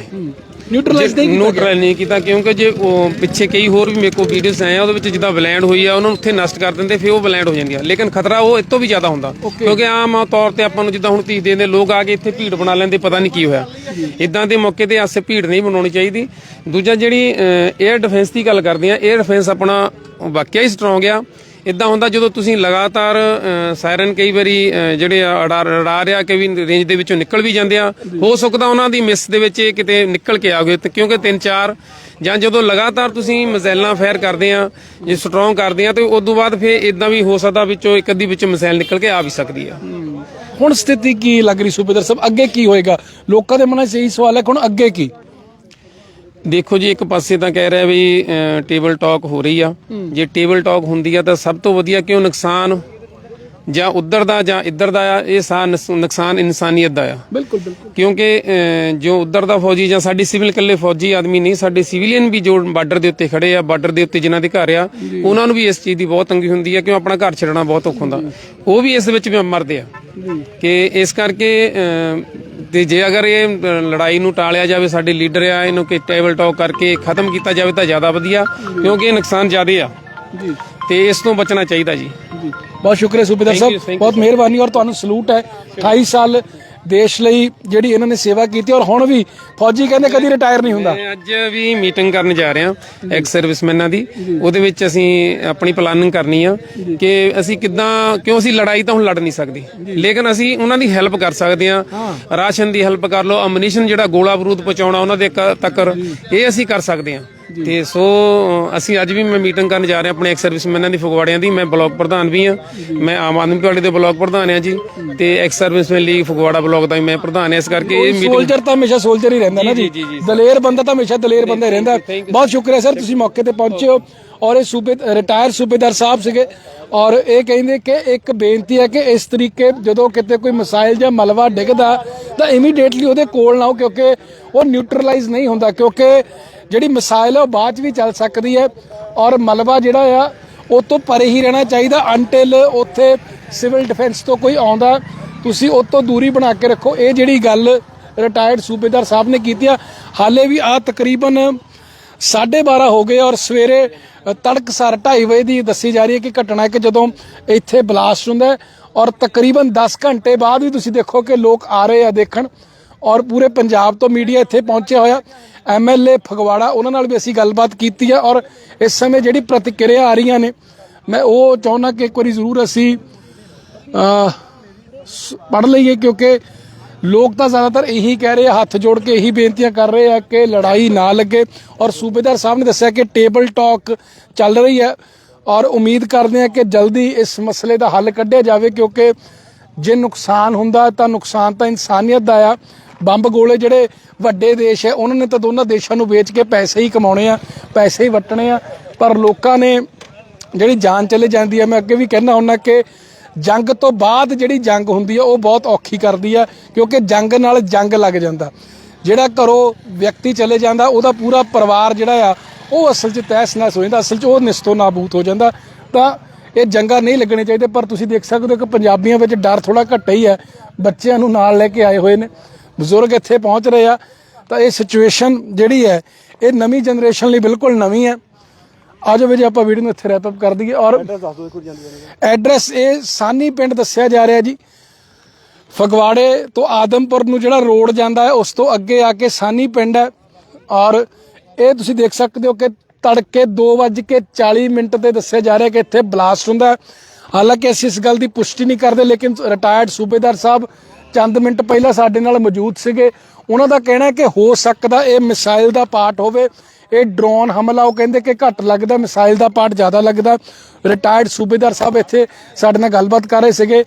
ਨਿਊਟਰਲਾਈਜ਼ ਨਹੀਂ ਕੀਤਾ ਨਿਊਟਰਲ ਨਹੀਂ ਕੀਤਾ ਕਿਉਂਕਿ ਜੇ ਉਹ ਪਿੱਛੇ ਕਈ ਹੋਰ ਵੀ ਮੇਰੇ ਕੋਲ ਵੀਡੀਓਸ ਆਏ ਆ ਉਹਦੇ ਵਿੱਚ ਜਿੱਦਾਂ ਬਲੈਂਡ ਹੋਈ ਆ ਉਹਨਾਂ ਨੂੰ ਉੱਥੇ ਨਸ਼ਟ ਕਰ ਦਿੰਦੇ ਫਿਰ ਉਹ ਬਲੈਂਡ ਹੋ ਜਾਂਦੀ ਆ ਲੇਕਿਨ ਖਤਰਾ ਉਹ ਇਸ ਤੋਂ ਵੀ ਜ਼ਿਆਦਾ ਹੁੰਦਾ। ਕਿਉਂਕਿ ਆਮ ਤੌਰ ਤੇ ਆਪਾਂ ਨੂੰ ਜਿੱਦਾਂ ਹੁਣ ਧੀ ਦੇ ਲੋਕ ਆ ਕੇ ਇੱਥੇ ਭੀੜ ਬਣਾ ਲੈਂਦੇ ਪਤਾ ਨਹੀਂ ਕੀ ਹੋਇਆ। ਇਦਾਂ ਦੇ ਮੌਕੇ ਤੇ ਆਸੇ ਭੀੜ ਨਹੀਂ ਬਣਾਉਣੀ ਚਾਹੀਦੀ। ਦੂਜਾ ਜਿਹੜੀ 에ਅਰ ਡਿਫੈਂਸ ਦੀ ਗੱਲ ਕਰਦੇ ਆ 에ਅਰ ਡਿਫੈਂਸ ਆਪਣਾ ਵਾਕਿਆ ਹੀ ਸਟਰੋਂਗ ਆ। ਇਦਾਂ ਹੁੰਦਾ ਜਦੋਂ ਤੁਸੀਂ ਲਗਾਤਾਰ ਸਾਇਰਨ ਕਈ ਵਾਰੀ ਜਿਹੜੇ ਰਡਾ ਰਿਆ ਕਿ ਵੀ ਰੇਂਜ ਦੇ ਵਿੱਚੋਂ ਨਿਕਲ ਵੀ ਜਾਂਦੇ ਆ। ਹੋ ਸਕਦਾ ਉਹਨਾਂ ਦੀ ਮਿਸ ਦੇ ਵਿੱਚ ਇਹ ਕਿਤੇ ਨਿਕਲ ਕੇ ਆ ਗਏ ਕਿਉਂਕਿ ਤਿੰਨ ਚਾਰ ਜਾਂ ਜਦੋਂ ਲਗਾਤਾਰ ਤੁਸੀਂ ਮਿਜ਼ਾਈਲਾਂ ਫਾਇਰ ਕਰਦੇ ਆ ਜੇ ਸਟਰੋਂਗ ਕਰਦੇ ਆ ਤੇ ਉਸ ਤੋਂ ਬਾਅਦ ਫਿਰ ਇਦਾਂ ਵੀ ਹੋ ਸਕਦਾ ਵਿੱਚੋਂ ਇੱਕ ਅੱਧੀ ਵਿੱਚ ਮਿਸਾਈਲ ਨਿਕਲ ਕੇ ਆ ਵੀ ਸਕਦੀ ਆ। ਹੁਣ ਸਥਿਤੀ ਕੀ ਲੱਗ ਰਹੀ ਸੁਬੇਦਾਰ ਸਾਹਿਬ? ਅੱਗੇ ਕੀ ਹੋਏਗਾ? ਲੋਕਾਂ ਦੇ ਮਨਾਂ 'ਚ ਇਹੀ ਸਵਾਲ ਹੈ ਕਿ ਹੁਣ ਅੱਗੇ ਕੀ? ਦੇਖੋ ਜੀ ਇੱਕ ਪਾਸੇ ਤਾਂ ਕਹਿ ਰਿਹਾ ਵੀ ਟੇਬਲ ਟਾਕ ਹੋ ਰਹੀ ਆ। ਜੇ ਟੇਬਲ ਟਾਕ ਹੁੰਦੀ ਆ ਤਾਂ ਸਭ ਤੋਂ ਵਧੀਆ ਕਿਉਂ ਨੁਕਸਾਨ? ਜਾਂ ਉਧਰ ਦਾ ਜਾਂ ਇੱਧਰ ਦਾ ਆ ਇਹ ਸਾ ਨੁਕਸ- ਨੁਕਸਾਨ ਇਨਸਾਨੀਅਤ ਦਾ ਆ। ਬਿਲਕੁਲ ਬਿਲਕੁਲ। ਕਿਉਂਕਿ ਜੋ ਉਧਰ ਦਾ ਫੌਜੀ ਜਾਂ ਸਾਡੀ ਸਿਵਲ ਕੱਲੇ ਫੌਜੀ ਆਦਮੀ ਨਹੀਂ ਸਾਡੇ ਸਿਵਲੀਅਨ ਵੀ ਜੋ ਬਾਰਡਰ ਦੇ ਉੱਤੇ ਖੜੇ ਆ ਬਾਰਡਰ ਦੇ ਉੱਤੇ ਜਿਨ੍ਹਾਂ ਦੇ ਘਰ ਆ ਉਹਨਾਂ ਨੂੰ ਵੀ ਇਸ ਚੀਜ਼ ਦੀ ਬਹੁਤ ਤੰਗੀ ਹੁੰਦੀ ਆ ਕਿਉਂ ਆਪਣਾ ਘਰ ਛੱਡਣਾ ਬਹੁਤ ਔਖਾ ਹੁੰਦਾ। ਉਹ ਵੀ ਇਸ ਵਿੱਚ ਮਰਦੇ ਆ। ਕਿ ਇਸ ਕਰਕੇ ਤੇ ਜੇ ਅਗਰ ਇਹ ਲੜਾਈ ਨੂੰ ਟਾਲਿਆ ਜਾਵੇ ਸਾਡੇ ਲੀਡਰ ਆ ਇਹਨੂੰ ਕਿ ਟੇਬਲ ਟਾਕ ਕਰਕੇ ਖਤਮ ਕੀਤਾ ਜਾਵੇ ਤਾਂ ਜ਼ਿਆਦਾ ਵਧੀਆ ਕਿਉਂਕਿ ਇਹ ਨੁਕਸਾਨ ਜ਼ਿਆਦੇ ਆ। ਜੀ। ਤੇ ਇਸ ਤੋਂ ਬਚਣਾ ਚਾਹੀਦਾ ਜੀ। ਬਹੁਤ ਸ਼ੁਕਰੀਆ ਸੂਬੇਦਾਰ ਸਾਹਿਬ ਬਹੁਤ ਮਿਹਰਬਾਨੀ ਔਰ ਤੁਹਾਨੂੰ ਸਲੂਟ ਹੈ। 28 ਸਾਲ ਦੇਸ਼ ਲਈ ਜਿਹੜੀ ਇਹਨਾਂ ਨੇ ਸੇਵਾ ਕੀਤੀ ਔਰ ਹੁਣ ਵੀ ਫੌਜੀ ਕਹਿੰਦੇ ਕਦੀ ਰਿਟਾਇਰ ਨਹੀਂ ਹੁੰਦਾ। ਮੈਂ ਅੱਜ ਵੀ ਮੀਟਿੰਗ ਕਰਨ ਜਾ ਰਹੇ ਹਾਂ ਐਕਸ ਸਰਵਿਸਮੈਨਾਂ ਦੀ। ਉਹਦੇ ਵਿੱਚ ਅਸੀਂ ਆਪਣੀ ਪਲਾਨਿੰਗ ਕਰਨੀ ਆ ਕਿ ਅਸੀਂ ਕਿੱਦਾਂ ਕਿਉਂ ਅਸੀਂ ਲੜਾਈ ਤਾਂ ਹੁਣ ਲੜ ਨਹੀਂ ਸਕਦੇ। ਲੇਕਿਨ ਅਸੀਂ ਉਹਨਾਂ ਦੀ ਹੈਲਪ ਕਰ ਸਕਦੇ ਹਾਂ। ਰਾਸ਼ਨ ਦੀ ਹੈਲਪ ਕਰ ਲਓ ਅਮਨੀਸ਼ਨ ਜਿਹੜਾ ਗੋਲਾ ਬਰੂਦ ਪਹੁੰਚਾਉਣਾ ਉਹਨਾਂ ਦੇ ਤੱਕ ਇਹ ਅਸੀਂ ਕਰ ਸਕਦੇ ਹਾਂ ਤੇ ਸੋ ਅਸੀਂ ਅੱਜ ਵੀ ਮੈਂ ਮੀਟਿੰਗ ਕਰਨ ਜਾ ਰਿਹਾ ਆਪਣੇ ਐਕਸ ਸਰਵਿਸਮੈਨਾਂ ਦੀ ਫਗਵਾੜਿਆਂ ਦੀ ਮੈਂ ਬਲਾਕ ਪ੍ਰਧਾਨ ਵੀ ਹਾਂ। ਮੈਂ ਆਮ ਆਦਮੀ ਪਾਰਟੀ ਦੇ ਬਲਾਕ ਪ੍ਰਧਾਨ ਹਾਂ ਜੀ। ਤੇ ex serviceman league Phagwara block ਦਾ ਵੀ ਮੈਂ ਪ੍ਰਧਾਨ ਹਾਂ ਇਸ ਕਰਕੇ ਇਹ ਮੀਟਿੰਗ ਸੋਲਜਰ ਤਾਂ ਹਮੇਸ਼ਾ ਸੋਲਜਰ ਹੀ ਰਹਿੰਦਾ ਨਾ ਜੀ, ਦਲੇਰ ਬੰਦਾ ਤਾਂ ਹਮੇਸ਼ਾ ਦਲੇਰ ਬੰਦਾ ਹੀ ਰਹਿੰਦਾ। ਬਹੁਤ ਸ਼ੁਕਰੀਆ ਸਰ ਤੁਸੀਂ ਮੌਕੇ ਤੇ ਪਹੁੰਚੇ ਹੋ। ਔਰ ਇਹ ਸੂਬੇ ਰਿਟਾਇਰ ਸੂਬੇਦਾਰ ਸਾਹਿਬ ਸੀਗੇ। ਔਰ ਇਹ ਕਹਿੰਦੇ ਕਿ ਇੱਕ ਬੇਨਤੀ ਹੈ ਕਿ ਇਸ ਤਰੀਕੇ ਜਦੋਂ ਕਿਤੇ ਕੋਈ ਮਿਸਾਈਲ ਜਾਂ ਮਲਬਾ ਡਿੱਗਦਾ ਤਾਂ ਇਮੀਡੀਏਟਲੀ ਉਹਦੇ ਕੋਲ ਨਾ ਹੋ ਕਿਉਂਕਿ ਉਹ ਨਿਊਟਰਲਾਈਜ਼ ਨਹੀਂ ਹੁੰਦਾ ਕਿਉਂਕਿ ਜਿਹੜੀ ਮਿਸਾਈਲ ਹੈ ਉਹ ਬਾਅਦ 'ਚ ਵੀ ਚੱਲ ਸਕਦੀ ਹੈ ਔਰ ਮਲਬਾ ਜਿਹੜਾ ਆ ਉਹ ਤੋਂ ਪਰੇ ਹੀ ਰਹਿਣਾ ਚਾਹੀਦਾ ਅੰਟਿਲ ਉੱਥੇ ਸਿਵਲ ਡਿਫੈਂਸ ਤੋਂ ਕੋਈ ਆਉਂਦਾ। ਤੁਸੀਂ ਉਹ ਤੋਂ ਦੂਰੀ ਬਣਾ ਕੇ ਰੱਖੋ। ਇਹ ਜਿਹੜੀ ਗੱਲ ਰਿਟਾਇਰਡ ਸੂਬੇਦਾਰ ਸਾਹਿਬ ਨੇ ਕੀਤੀ ਆ ਹਾਲੇ ਵੀ ਆ ਤਕਰੀਬਨ 12:30 ਹੋ ਗਏ ਔਰ ਸਵੇਰੇ ਅ, ਤੜਕਸਾਰ 2:30 ਵਜੇ ਦੀ ਦੱਸੀ ਜਾ ਰਹੀ ਹੈ ਕਿ ਘਟਨਾ ਹੈ ਕਿ ਜਦੋਂ ਇੱਥੇ ਬਲਾਸਟ ਹੁੰਦਾ ਔਰ ਤਕਰੀਬਨ 10 ਘੰਟੇ ਬਾਅਦ ਵੀ ਤੁਸੀਂ ਦੇਖੋ ਕਿ ਲੋਕ ਆ ਰਹੇ ਆ ਦੇਖਣ। ਔਰ ਪੂਰੇ ਪੰਜਾਬ ਤੋਂ ਮੀਡੀਆ ਇੱਥੇ ਪਹੁੰਚਿਆ ਹੋਇਆ। ਐਮਐਲਏ ਫਗਵਾੜਾ, ਉਹਨਾਂ ਨਾਲ ਵੀ ਅਸੀਂ ਗੱਲਬਾਤ ਕੀਤੀ ਹੈ ਔਰ ਇਸ ਸਮੇਂ ਜਿਹੜੀ ਪ੍ਰਤੀਕਿਰਿਆ ਆ ਰਹੀਆਂ ਨੇ, ਮੈਂ ਉਹ ਚਾਹੁੰਦਾ ਕਿ ਇੱਕ ਵਾਰੀ ਜ਼ਰੂਰ ਅਸੀਂ ਅ ਪੜ ਲਈਏ ਕਿਉਂਕਿ ਲੋਕ ਤਾਂ ਜ਼ਿਆਦਾਤਰ ਇਹੀ ਕਹਿ ਰਹੇ ਆ, ਹੱਥ ਜੋੜ ਕੇ ਇਹੀ ਬੇਨਤੀਆਂ ਕਰ ਰਹੇ ਆ ਕਿ ਲੜਾਈ ਨਾ ਲੱਗੇ। ਔਰ ਸੂਬੇਦਾਰ ਸਾਹਿਬ ਨੇ ਦੱਸਿਆ ਕਿ ਟੇਬਲ ਟਾਕ ਚੱਲ ਰਹੀ ਹੈ ਔਰ ਉਮੀਦ ਕਰਦੇ ਆ ਕਿ ਜਲਦੀ ਇਸ ਮਸਲੇ ਦਾ ਹੱਲ ਕੱਢਿਆ ਜਾਵੇ ਕਿਉਂਕਿ ਜੇ ਨੁਕਸਾਨ ਹੁੰਦਾ ਤਾਂ ਨੁਕਸਾਨ ਤਾਂ ਇਨਸਾਨੀਅਤ ਦਾ ਆ। ਬੰਬ ਗੋਲੇ ਜਿਹੜੇ ਵੱਡੇ ਦੇਸ਼ ਹੈ, ਉਹਨਾਂ ਨੇ ਤਾਂ ਦੋਨਾਂ ਦੇਸ਼ਾਂ ਨੂੰ ਵੇਚ ਕੇ ਪੈਸੇ ਹੀ ਕਮਾਉਣੇ ਆ, ਪੈਸੇ ਹੀ ਵਟਣੇ ਆ। ਪਰ ਲੋਕਾਂ ਨੇ ਜਿਹੜੀ ਜਾਨ ਚਲੇ ਜਾਂਦੀ ਹੈ, ਮੈਂ ਅੱਗੇ ਵੀ ਕਹਿਣਾ ਹੁੰਦਾ ਕਿ ਜੰਗ ਤੋਂ ਬਾਅਦ ਜਿਹੜੀ ਜੰਗ ਹੁੰਦੀ ਹੈ, ਉਹ ਬਹੁਤ ਔਖੀ ਕਰਦੀ ਹੈ, ਕਿਉਂਕਿ ਜੰਗ ਨਾਲ ਜੰਗ ਲੱਗ ਜਾਂਦਾ। ਜਿਹੜਾ ਘਰੋਂ ਵਿਅਕਤੀ ਚਲੇ ਜਾਂਦਾ, ਉਹਦਾ ਪੂਰਾ ਪਰਿਵਾਰ ਜਿਹੜਾ ਆ, ਉਹ ਅਸਲ 'ਚ ਤਹਿਸ ਨਹਿਸ ਹੋ ਜਾਂਦਾ, ਅਸਲ 'ਚ ਉਹ ਨਿਸਤੋ ਨਾਬੂਦ ਹੋ ਜਾਂਦਾ। ਤਾਂ ਇਹ ਜੰਗਾਂ ਨਹੀਂ ਲੱਗਣੇ ਚਾਹੀਦੇ ਪਰ ਤੁਸੀਂ ਦੇਖ ਸਕਦੇ ਹੋ ਕਿ ਪੰਜਾਬੀਆਂ ਵਿੱਚ ਡਰ ਥੋੜਾ ਘੱਟ ਹੀ ਹੈ, ਬੱਚਿਆਂ ਨੂੰ ਨਾਲ ਲੈ ਕੇ ਆਏ ਹੋਏ ਨੇ। ਬਜ਼ੁਰਗ ਇੱਥੇ ਪਹੁੰਚ ਰਹੇ ਆ ਤਾਂ ਇਹ ਸਿਚੁਏਸ਼ਨ ਜਿਹੜੀ ਹੈ ਇਹ ਨਵੀਂ ਜਨਰੇਸ਼ਨ ਲਈ ਬਿਲਕੁਲ ਨਵੀਂ ਹੈ। ਆਜੋ ਵੀ ਜੇ ਆਪਾਂ ਵੀਡੀਓ ਨੂੰ ਇੱਥੇ ਰੈਪ ਅਪ ਕਰ ਦਈਏ ਔਰ ਐਡਰੈਸ ਇਹ ਸਾਨੀ ਪਿੰਡ ਦੱਸਿਆ ਜਾ ਰਿਹਾ ਜੀ। ਫਗਵਾੜੇ ਤੋਂ ਆਦਮਪੁਰ ਨੂੰ ਜਿਹੜਾ ਰੋਡ ਜਾਂਦਾ ਹੈ ਉਸ ਤੋਂ ਅੱਗੇ ਆ ਕੇ ਸਾਨੀ ਪਿੰਡ ਹੈ। ਔਰ ਇਹ ਤੁਸੀਂ ਦੇਖ ਸਕਦੇ ਹੋ ਕਿ ਤੜਕੇ 2:40 ਮਿੰਟ ਤੇ ਦੱਸਿਆ ਜਾ ਰਿਹਾ ਕਿ ਇੱਥੇ ਬਲਾਸਟ ਹੁੰਦਾ। ਹਾਲਾਂਕਿ ਅਸੀਂ ਇਸ ਗੱਲ ਦੀ ਪੁਸ਼ਟੀ ਨਹੀਂ ਕਰਦੇ ਲੇਕਿਨ ਰਿਟਾਇਰਡ ਸੂਬੇਦਾਰ ਸਾਹਿਬ ਚੰਦ ਮਿੰਟ ਪਹਿਲਾਂ ਸਾਡੇ ਨਾਲ ਮੌਜੂਦ ਸੀਗੇ। ਉਹਨਾਂ ਦਾ ਕਹਿਣਾ ਹੈ ਕਿ ਹੋ ਸਕਦਾ ਇਹ ਮਿਸਾਈਲ ਦਾ ਪਾਰਟ ਹੋਵੇ। ਇਹ ਡਰੋਨ ਹਮਲਾ, ਉਹ ਕਹਿੰਦੇ ਕਿ ਘੱਟ ਲੱਗਦਾ, ਮਿਸਾਈਲ ਦਾ ਪਾਰਟ ਜ਼ਿਆਦਾ ਲੱਗਦਾ। ਰਿਟਾਇਰਡ ਸੂਬੇਦਾਰ ਸਾਹਿਬ ਇੱਥੇ ਸਾਡੇ ਨਾਲ ਗੱਲਬਾਤ ਕਰ ਰਹੇ ਸੀਗੇ।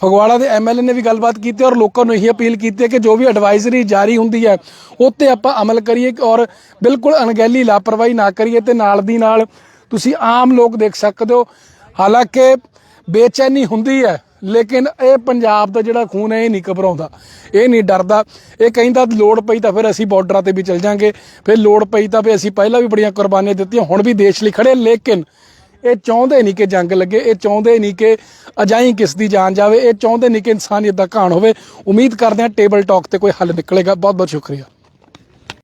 ਫਗਵਾੜਾ ਦੇ ਐਮਐਲਏ ਨੇ ਵੀ ਗੱਲਬਾਤ ਕੀਤੀ ਔਰ ਲੋਕਾਂ ਨੂੰ ਇਹੀ ਅਪੀਲ ਕੀਤੀ ਹੈ ਕਿ ਜੋ ਵੀ ਐਡਵਾਈਜ਼ਰੀ ਜਾਰੀ ਹੁੰਦੀ ਹੈ, ਉਹ ਤੇ ਆਪਾਂ ਅਮਲ ਕਰੀਏ ਔਰ ਬਿਲਕੁਲ ਅਣਗਹਿਲੀ, ਲਾਪਰਵਾਹੀ ਨਾ ਕਰੀਏ ਤੇ ਨਾਲ ਦੀ ਨਾਲ ਤੁਸੀਂ ਆਮ ਲੋਕ ਦੇਖ ਸਕਦੇ ਹੋ। ਹਾਲਾਂਕਿ ਬੇਚੈਨੀ ਹੁੰਦੀ ਹੈ ਲੇਕਿਨ ਇਹ ਪੰਜਾਬ ਦਾ ਜਿਹੜਾ ਖੂਨ ਹੈ, ਇਹ ਨਹੀਂ ਘਬਰਾਉਂਦਾ। ਇਹ ਨਹੀਂ ਡਰਦਾ। ਇਹ ਕਹਿੰਦਾ ਲੋੜ ਪਈ ਤਾਂ ਫਿਰ ਅਸੀਂ ਬਾਰਡਰਾਂ ਤੇ ਵੀ ਚਲ ਜਾਾਂਗੇ। ਫਿਰ ਲੋੜ ਪਈ ਤਾਂ ਵੀ ਅਸੀਂ ਪਹਿਲਾਂ ਵੀ ਬੜੀਆਂ ਕੁਰਬਾਨੀਆਂ ਦਿੱਤੀਆਂ, ਹੁਣ ਵੀ ਦੇਸ਼ ਲਈ ਖੜੇ। ਲੇਕਿਨ ਇਹ ਚਾਹੁੰਦੇ ਨਹੀਂ ਕਿ ਜੰਗ ਲੱਗੇ, ਇਹ ਚਾਹੁੰਦੇ ਨਹੀਂ ਕਿ ਅਜਾਈ ਕਿਸ ਦੀ ਜਾਨ ਜਾਵੇ, ਇਹ ਚਾਹੁੰਦੇ ਨਹੀਂ ਕਿ ਇਨਸਾਨੀਅਤ ਦਾ ਘਾਣ ਹੋਵੇ। ਉਮੀਦ ਕਰਦੇ ਹਾਂ ਟੇਬਲ ਟਾਕ ਤੇ ਕੋਈ ਹੱਲ ਨਿਕਲੇਗਾ। ਬਹੁਤ ਬਹੁਤ ਸ਼ੁਕਰੀਆ।